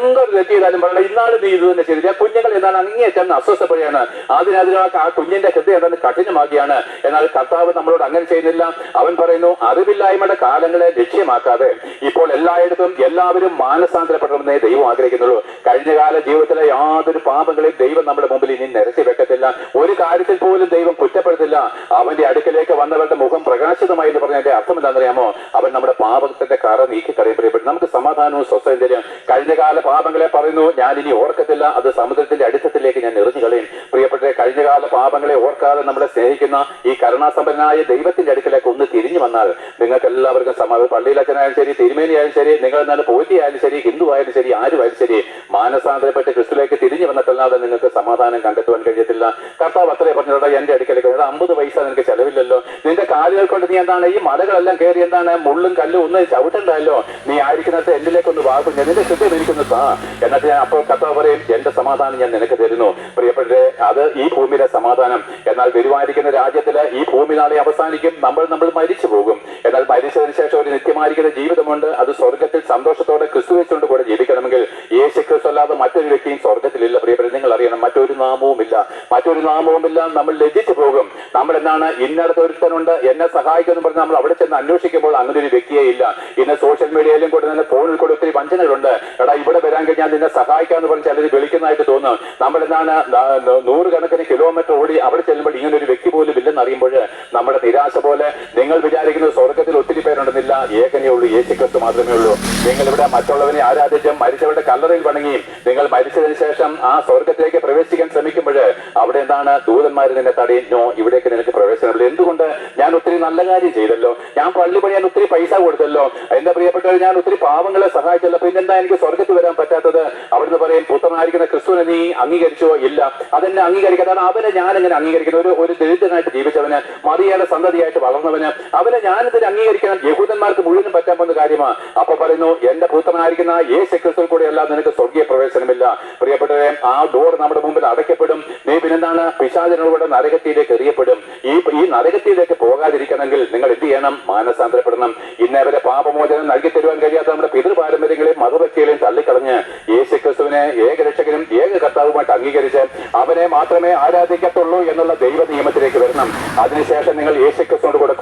എന്തൊരു തെറ്റ് ചെയ്താലും പറയണം നീ ഇത് തന്നെ ചെയ്തില്ല. കുഞ്ഞുങ്ങൾ എന്താണ് ചെന്ന് അസ്വസ്ഥപ്പെടുകയാണ്. അതിനതിനൊക്കെ ആ കുഞ്ഞിന്റെ ഹൃദയം എന്താണ് കഠിനമാക്കിയാണ്. എന്നാൽ കർത്താവ് നമ്മളോട് അങ്ങനെ ചെയ്യുന്നില്ല. അവൻ പറയുന്നു അറിവില്ലായ്മയുടെ കാലങ്ങളെ ലക്ഷ്യമാക്കാതെ ഇപ്പോൾ എല്ലായിടത്തും എല്ലാവരും മാനസാന്തരപ്പെടണമെന്നേ ദൈവം ആഗ്രഹിക്കുന്നുള്ളൂ. കഴിഞ്ഞകാല ജീവിതത്തിലെ യാതൊരു പാപങ്ങളെയും ദൈവം നമ്മുടെ മുമ്പിൽ ഇനി നിരത്തി വെക്കത്തില്ല. ഒരു കാര്യത്തിൽ പോലും ദൈവം കുറ്റപ്പെടുത്തില്ല. അവന്റെ അടുക്കലേക്ക് വന്നവരുടെ മുഖം പ്രകാശിതമായി എന്ന് പറഞ്ഞതിന്റെ അർത്ഥം എന്താണെന്നറിയാമോ? അവൻ നമ്മുടെ പാപത്തിന്റെ കറ നീക്കി കറിയപ്പെടും നമുക്ക് സമാധാനവും സ്വസ്ഥതയും കഴിഞ്ഞ കാല പാപങ്ങളെ പറയുന്നു. ഞാൻ ഇനി ഓർക്കത്തില്ല. അത് സമുദ്രത്തിന്റെ അടിത്തത്തിലേക്ക് ഞാൻ എറിഞ്ഞു കളയും. പ്രിയപ്പെട്ട കഴിഞ്ഞ കാല പാപങ്ങളെ ഓർക്കാതെ നമ്മളെ സ്നേഹിക്കുന്ന ഈ കരുണാസമ്പന്നനായ ദൈവത്തിന്റെ അടുക്കലേക്ക് ഒന്ന് തിരിഞ്ഞു വന്നാൽ നിങ്ങൾക്ക് എല്ലാവർക്കും സമാധാനം പള്ളിയിലച്ഛനായാലും ശരി തിരുമേനിയായാലും ശരി നിങ്ങൾ എന്നാലും പോറ്റിയായാലും ശരി ഹിന്ദു ആയാലും ശരി ആരുമായാലും ശരി മാനസാന്തരപ്പെട്ട് ക്രിസ്തുലേക്ക് തിരിഞ്ഞു വന്നിട്ടല്ലാതെ നിങ്ങൾക്ക് സമാധാനം കണ്ടെത്തുവാൻ കഴിയത്തില്ല. കർത്താവ് അത്രേ പറഞ്ഞോടാ എന്റെ അടുക്കലേക്ക് അമ്പത് പൈസ നിനക്ക് ചെലവില്ലല്ലോ. നിന്റെ കാലുകൾ കൊണ്ട് നീ എന്താണ്? ഈ മലകളെല്ലാം കയറി എന്താണ്? മുള്ളും കല്ലും ഒന്നും ചവിട്ടണ്ടല്ലോ. നീ ആയിരിക്കുന്നത് എന്നിലേക്ക് ഒന്ന് വാകും ഞാൻ നിന്റെ ഹൃദയം എനിക്കൊന്ന് എന്നിട്ട് ഞാൻ അപ്പോൾ കർത്താവ് പറയും എന്റെ സമാധാനം ഞാൻ നിനക്ക് തരുന്നു. പ്രിയപ്പെട്ടെ അത് ഈ ഭൂമിയിലെ സമാധാനം. എന്നാൽ വരുവാനിരിക്കുന്ന രാജ്യത്തിൽ ഈ ഭൂമി നാളെ അവസാനിക്കും. നമ്മൾ നമ്മൾ മരിച്ചു പോകും. എന്നാൽ മരിച്ചതിന് ശേഷം ഒരു നിത്യമായിരിക്കുന്ന ജീവിതമുണ്ട്. അത് സ്വർഗത്തിൽ സന്തോഷത്തോടെ ക്രിസ്തു വെച്ചുകൊണ്ട് കൂടെ ജീവിക്കണമെങ്കിൽ യേശു ക്രിസ്തു അല്ലാതെ മറ്റൊരു വ്യക്തിയും സ്വർഗത്തിലില്ല പ്രിയപ്പെട്ട നിങ്ങൾ അറിയണം മറ്റൊരു നാമവുമില്ല മറ്റൊരു നാമവുമില്ല നമ്മൾ ലജിച്ചു പോകും. നമ്മൾ എന്താണ് ഇന്നടത്ത് ഒരുത്തനുണ്ട്. എന്നെ സഹായിക്കുമെന്ന് പറഞ്ഞ് നമ്മൾ അവിടെ ചെന്ന് അന്വേഷിക്കുമ്പോൾ അങ്ങനെ ഒരു വ്യക്തിയെ ഇല്ല. ഇന്ന് സോഷ്യൽ മീഡിയയിലും കൂടെ തന്നെ ഫോണിൽ കൂടെ ഒത്തിരി വഞ്ചനകളുണ്ട്. എടാ ഇവിടെ വരാൻ കഴിഞ്ഞാൽ നിന്നെ സഹായിക്കാന്ന് പറഞ്ഞ് ചിലർ വിളിക്കുന്നതായിട്ട് തോന്നും നമ്മൾ എന്താണ് നൂറുകണക്കിന് കിലോമീറ്റർ ഓടി അവിടെ ചെല്ലുമ്പോൾ ഇങ്ങനെ ഒരു വ്യക്തി പോലും ഇല്ലെന്ന് അറിയുമ്പോൾ നമ്മുടെ നിരാശ പോലെ നിങ്ങൾ വിചാരിക്കുന്നത് സ്വർഗത്തിൽ ഒത്തിരി പേരുണ്ടെന്നില്ല. ഏകനേ ഉള്ളൂ യേശു മാത്രമേ ഉള്ളൂ. നിങ്ങൾ ഇവിടെ മറ്റുള്ളവനെ ആരാധിച്ചും മരിച്ചവരുടെ കല്ലറയിൽ വണങ്ങിയും നിങ്ങൾ മരിച്ചതിന് ശേഷം ആ സ്വർഗത്തിലേക്ക് പ്രവേശിക്കാൻ ശ്രമിക്കുമ്പോൾ അവിടെ എന്താണ്? ദൂതന്മാർ നിന്നെ തടയുന്നു. ഇവിടേക്ക് നിനക്ക് പ്രവേശനമില്ല എന്തുകൊണ്ട്? ഞാൻ ഒത്തിരി നല്ല കാര്യം ചെയ്തല്ലോ. ഞാൻ പള്ളി പണിയാൻ ഒത്തിരി പൈസ കൊടുത്തല്ലോ. എന്റെ പ്രിയപ്പെട്ടവർ ഞാൻ ഒത്തിരി പാവങ്ങളെ സഹായിച്ചല്ലോ. പിന്നെ എന്താ എനിക്ക് സ്വർഗത്തിൽ വരാൻ പറ്റാത്തത്? അവിടുന്ന് പറയും പുത്രനായിരിക്കുന്ന ക്രിസ്തുവിനെ നീ അംഗീകരിച്ചോ? ഇല്ല. അതെന്നെ അംഗീകരിക്കാതെ അവനെ ഞാൻ എങ്ങനെ അംഗീകരിക്കുന്നു? ഒരു ഒരു ദരിദ്രനായിട്ട് ജീവിച്ചവന് മറിയാതെ സന്തതിയായിട്ട് വളർന്നവന് അവനെ ഞാൻ ഇതിന് അംഗീകരിക്കണം യഹൂദന്മാർക്ക് മുഴുവനും പറ്റാൻ പോകുന്ന കാര്യമാണ് അപ്പൊ പറയുന്നു എന്റെ പുത്രനായിരിക്കുന്ന യേശു ക്രിസ്തു കൂടെ അല്ലാതെ നിനക്ക് സ്വർഗീയ പ്രവേശനമില്ല. പ്രിയപ്പെട്ടവരെ ആ ഡോർ നമ്മുടെ മുമ്പിൽ അടയ്ക്കപ്പെടും. നീ പിന്നെന്താണ്? പിശാചിനോട് നരകത്തിയിലേക്ക് എറിയപ്പെടും. ഈ ഈ നരകത്തിയിലേക്ക് പോകാതിരിക്കണമെങ്കിൽ നിങ്ങൾ എന്ത് ചെയ്യണം? മാനസാന്തരപ്പെടണം. ഇന്നേവരെ പാപമോചനം നൽകി തരുവാൻ കഴിയാത്ത നമ്മുടെ പിതൃപാരമ്പര്യങ്ങളെയും മതഭക്തികളെയും തള്ളിക്കളഞ്ഞ് യേശു ക്രിസ്തുവിനെ ഏകരക്ഷകനും ഏക കർത്താവുമായിട്ട് അംഗീകരിച്ച് അവനെ മാത്രമേ ആരാധിക്കത്തുള്ളൂ എന്നുള്ള ദൈവ നിയമത്തിലേക്ക് വരണം. അതിനുശേഷം നിങ്ങൾ യേശു ക്രിസ്തുവിനോട് കൂടെ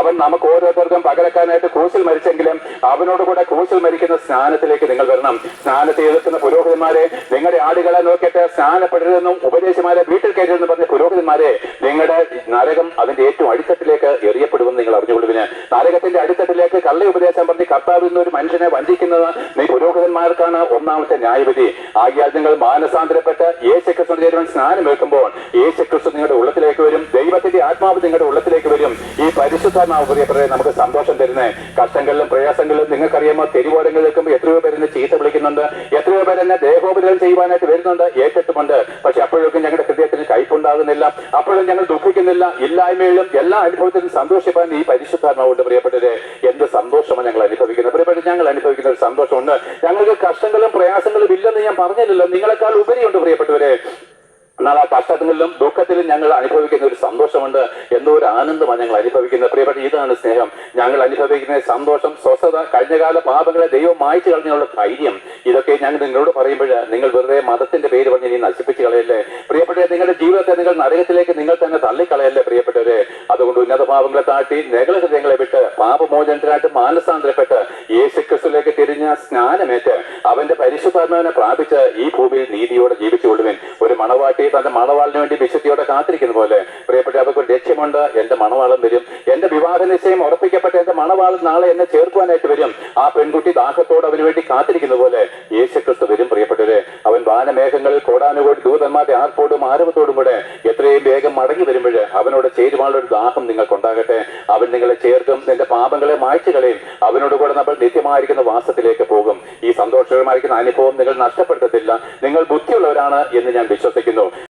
അവൻ നമുക്ക് ഓരോരുത്തർക്കും പകരക്കാനായിട്ട് ക്രൂശിൽ മരിച്ചെങ്കിലും അവനോട് കൂടെ ക്രൂശിൽ മരിക്കുന്ന സ്നാനത്തിലേക്ക് നിങ്ങൾ വരണം. സ്നാനത്തെ എതിർക്കുന്ന പുരോഹിതന്മാരെ നിങ്ങളുടെ ആടുകളെ നോക്കിയിട്ട് സ്നാനപ്പെടരുതെന്നും ഉപദേശിമാരെ വീട്ടിൽ കയറ്റരുതെന്ന് പറഞ്ഞ പുരോഹിതന്മാരെ നിങ്ങളുടെ നരകം അതിന്റെ ഏറ്റവും അടിത്തട്ടിലേക്ക് എറിയപ്പെടുമെന്ന് നിങ്ങൾ അറിഞ്ഞുകൊള്ളുവിന്. നരകത്തിന്റെ അടിത്തട്ടിലേക്ക് കള്ള ഉപദേശം പറഞ്ഞ് കർത്താവിൽ നിന്ന് ഒരു മനുഷ്യനെ വഞ്ചിക്കുന്നത് നീ പുരോഹിതന്മാർക്കാണ് ഒന്നാമത്തെ ന്യായവിധി. ആകിയാൽ നിങ്ങൾ മാനസാന്തരപ്പെട്ട് യേശുക്രിസ്തു ചേരുവാൻ സ്നാനം വെക്കുമ്പോൾ യേശുക്രിസ്തു നിങ്ങളുടെ ഉള്ളത്തിലേക്ക് വരും. ദൈവത്തിന്റെ ആത്മാവ് നിങ്ങളുടെ ഉള്ളത്തിലേക്ക് വരും. ഈ പരിശുദ്ധാത്മാവ് പ്രിയപ്പെട്ടവരെ നമുക്ക് സന്തോഷം തരുന്നത് കഷ്ടങ്ങളിലും പ്രയാസങ്ങളിലും നിങ്ങൾക്കറിയാമോ തെരുവോരങ്ങളിൽ നിൽക്കുമ്പോൾ എത്രയോ പേര് എന്നെ ചീത്ത വിളിക്കുന്നുണ്ട്. എത്രയോ പേര് എന്നെ ദേഹോപദ്രവം ചെയ്യുവാനായിട്ട് വരുന്നുണ്ട് ഏറ്റെട്ടുമുണ്ട് പക്ഷെ അപ്പോഴൊക്കെ ഞങ്ങളുടെ ഹൃദയത്തിന് കയ്പുണ്ടാകുന്നില്ല. അപ്പോഴും ഞങ്ങൾ ദുഃഖിക്കുന്നില്ല. ഇല്ലായ്മയിലും എല്ലാ അനുഭവത്തിലും സന്തോഷിപ്പാൻ ഈ പരിശുദ്ധാത്മാവുണ്ട് പ്രിയപ്പെട്ടത് എന്ത് സന്തോഷമാണ് ഞങ്ങൾ അനുഭവിക്കുന്നത്? പ്രിയപ്പെട്ട ഞങ്ങൾ അനുഭവിക്കുന്ന ഒരു സന്തോഷമുണ്ട്. ഞങ്ങൾക്ക് കഷ്ടങ്ങളും പ്രയാസങ്ങളും ഇല്ലെന്ന് ഞാൻ പറഞ്ഞില്ലല്ലോ. നിങ്ങളെക്കാൾ ഉപരിയുണ്ട് പ്രിയപ്പെട്ടവരെ. എന്നാൽ ആ കഷ്ടങ്ങളിലും ദുഃഖത്തിലും ഞങ്ങൾ അനുഭവിക്കുന്ന ഒരു സന്തോഷമുണ്ട് എന്തോ ഒരു ആനന്ദമാണ് ഞങ്ങൾ അനുഭവിക്കുന്നത്. പ്രിയപ്പെട്ട ഇതാണ് സ്നേഹം. ഞങ്ങൾ അനുഭവിക്കുന്ന സന്തോഷം സ്വസ്ഥത കഴിഞ്ഞകാല പാപങ്ങളെ ദൈവം മായ്ച്ചു കളഞ്ഞുള്ള ധൈര്യം. ഇതൊക്കെ ഞങ്ങൾ നിങ്ങളോട് പറയുമ്പോൾ നിങ്ങൾ വെറുതെ മതത്തിന്റെ പേര് പറഞ്ഞ് ഇനി നശിപ്പിച്ച് കളയല്ലേ? പ്രിയപ്പെട്ട നിങ്ങളുടെ ജീവിതത്തെ നിങ്ങൾ നരകത്തിലേക്ക് നിങ്ങൾ തന്നെ തള്ളിക്കളയല്ലേ പ്രിയപ്പെട്ടവരെ? അതുകൊണ്ട് ഉന്നത പാപങ്ങളെ താട്ടി ഹൃദയങ്ങളെ വിട്ട് പാപമോചനത്തിനായിട്ട് മാനസാന്തരപ്പെട്ട് യേശുക്രിസ്തുലേക്ക് തിരിഞ്ഞ സ്നാനമേറ്റ് അവന്റെ പരിശുദ്ധാത്മാവിനെ പ്രാപിച്ച് ഈ ഭൂമിയിൽ നീതിയോടെ ജീവിച്ചു കൊടുവൻ ഒരു മണവാട്ടി തന്റെ മണവാളിന് വേണ്ടി വിശുദ്ധിയോടെ കാത്തിരിക്കുന്ന പോലെ പ്രിയപ്പെട്ട അവർക്ക് ഒരു ലക്ഷ്യമുണ്ട്. എന്റെ മണവാളം വരും. എന്റെ വിവാഹ നിശ്ചയം ഉറപ്പിക്കപ്പെട്ട എന്റെ മണവാളൻ നാളെ എന്നെ ചേർക്കുവാനായിട്ട് വരും. ആ പെൺകുട്ടി ദാഹത്തോട് അവന് വേണ്ടി കാത്തിരിക്കുന്ന പോലെ യേശുക്രിസ്തു വരും പ്രിയപ്പെട്ടവരെ. അവൻ വാനമേഘങ്ങളിൽ കോടാനുകോടി ദൂതന്മാരുടെ ആർപ്പോടും ആരവത്തോടും കൂടെ എത്രയും വേഗം മടങ്ങി വരുമ്പോൾ അവനോട് ചേരുവാനുള്ള ഒരു ദാഹം നിങ്ങൾക്കുണ്ടാകട്ടെ. അവൻ നിങ്ങളെ ചേർക്കും. നിന്റെ പാപങ്ങളെ മായ്ച്ചു കളയും. അവനോട് കൂടെ നമ്മൾ നിത്യമായിരിക്കുന്ന വാസത്തിലേക്ക് പോകും. ഈ സന്തോഷകരമായിരിക്കുന്ന അനുഭവം നിങ്ങൾ നഷ്ടപ്പെടുത്തത്തില്ല. നിങ്ങൾ ബുദ്ധിയുള്ളവരാണ് എന്ന് ഞാൻ വിശ്വസിക്കുന്നു.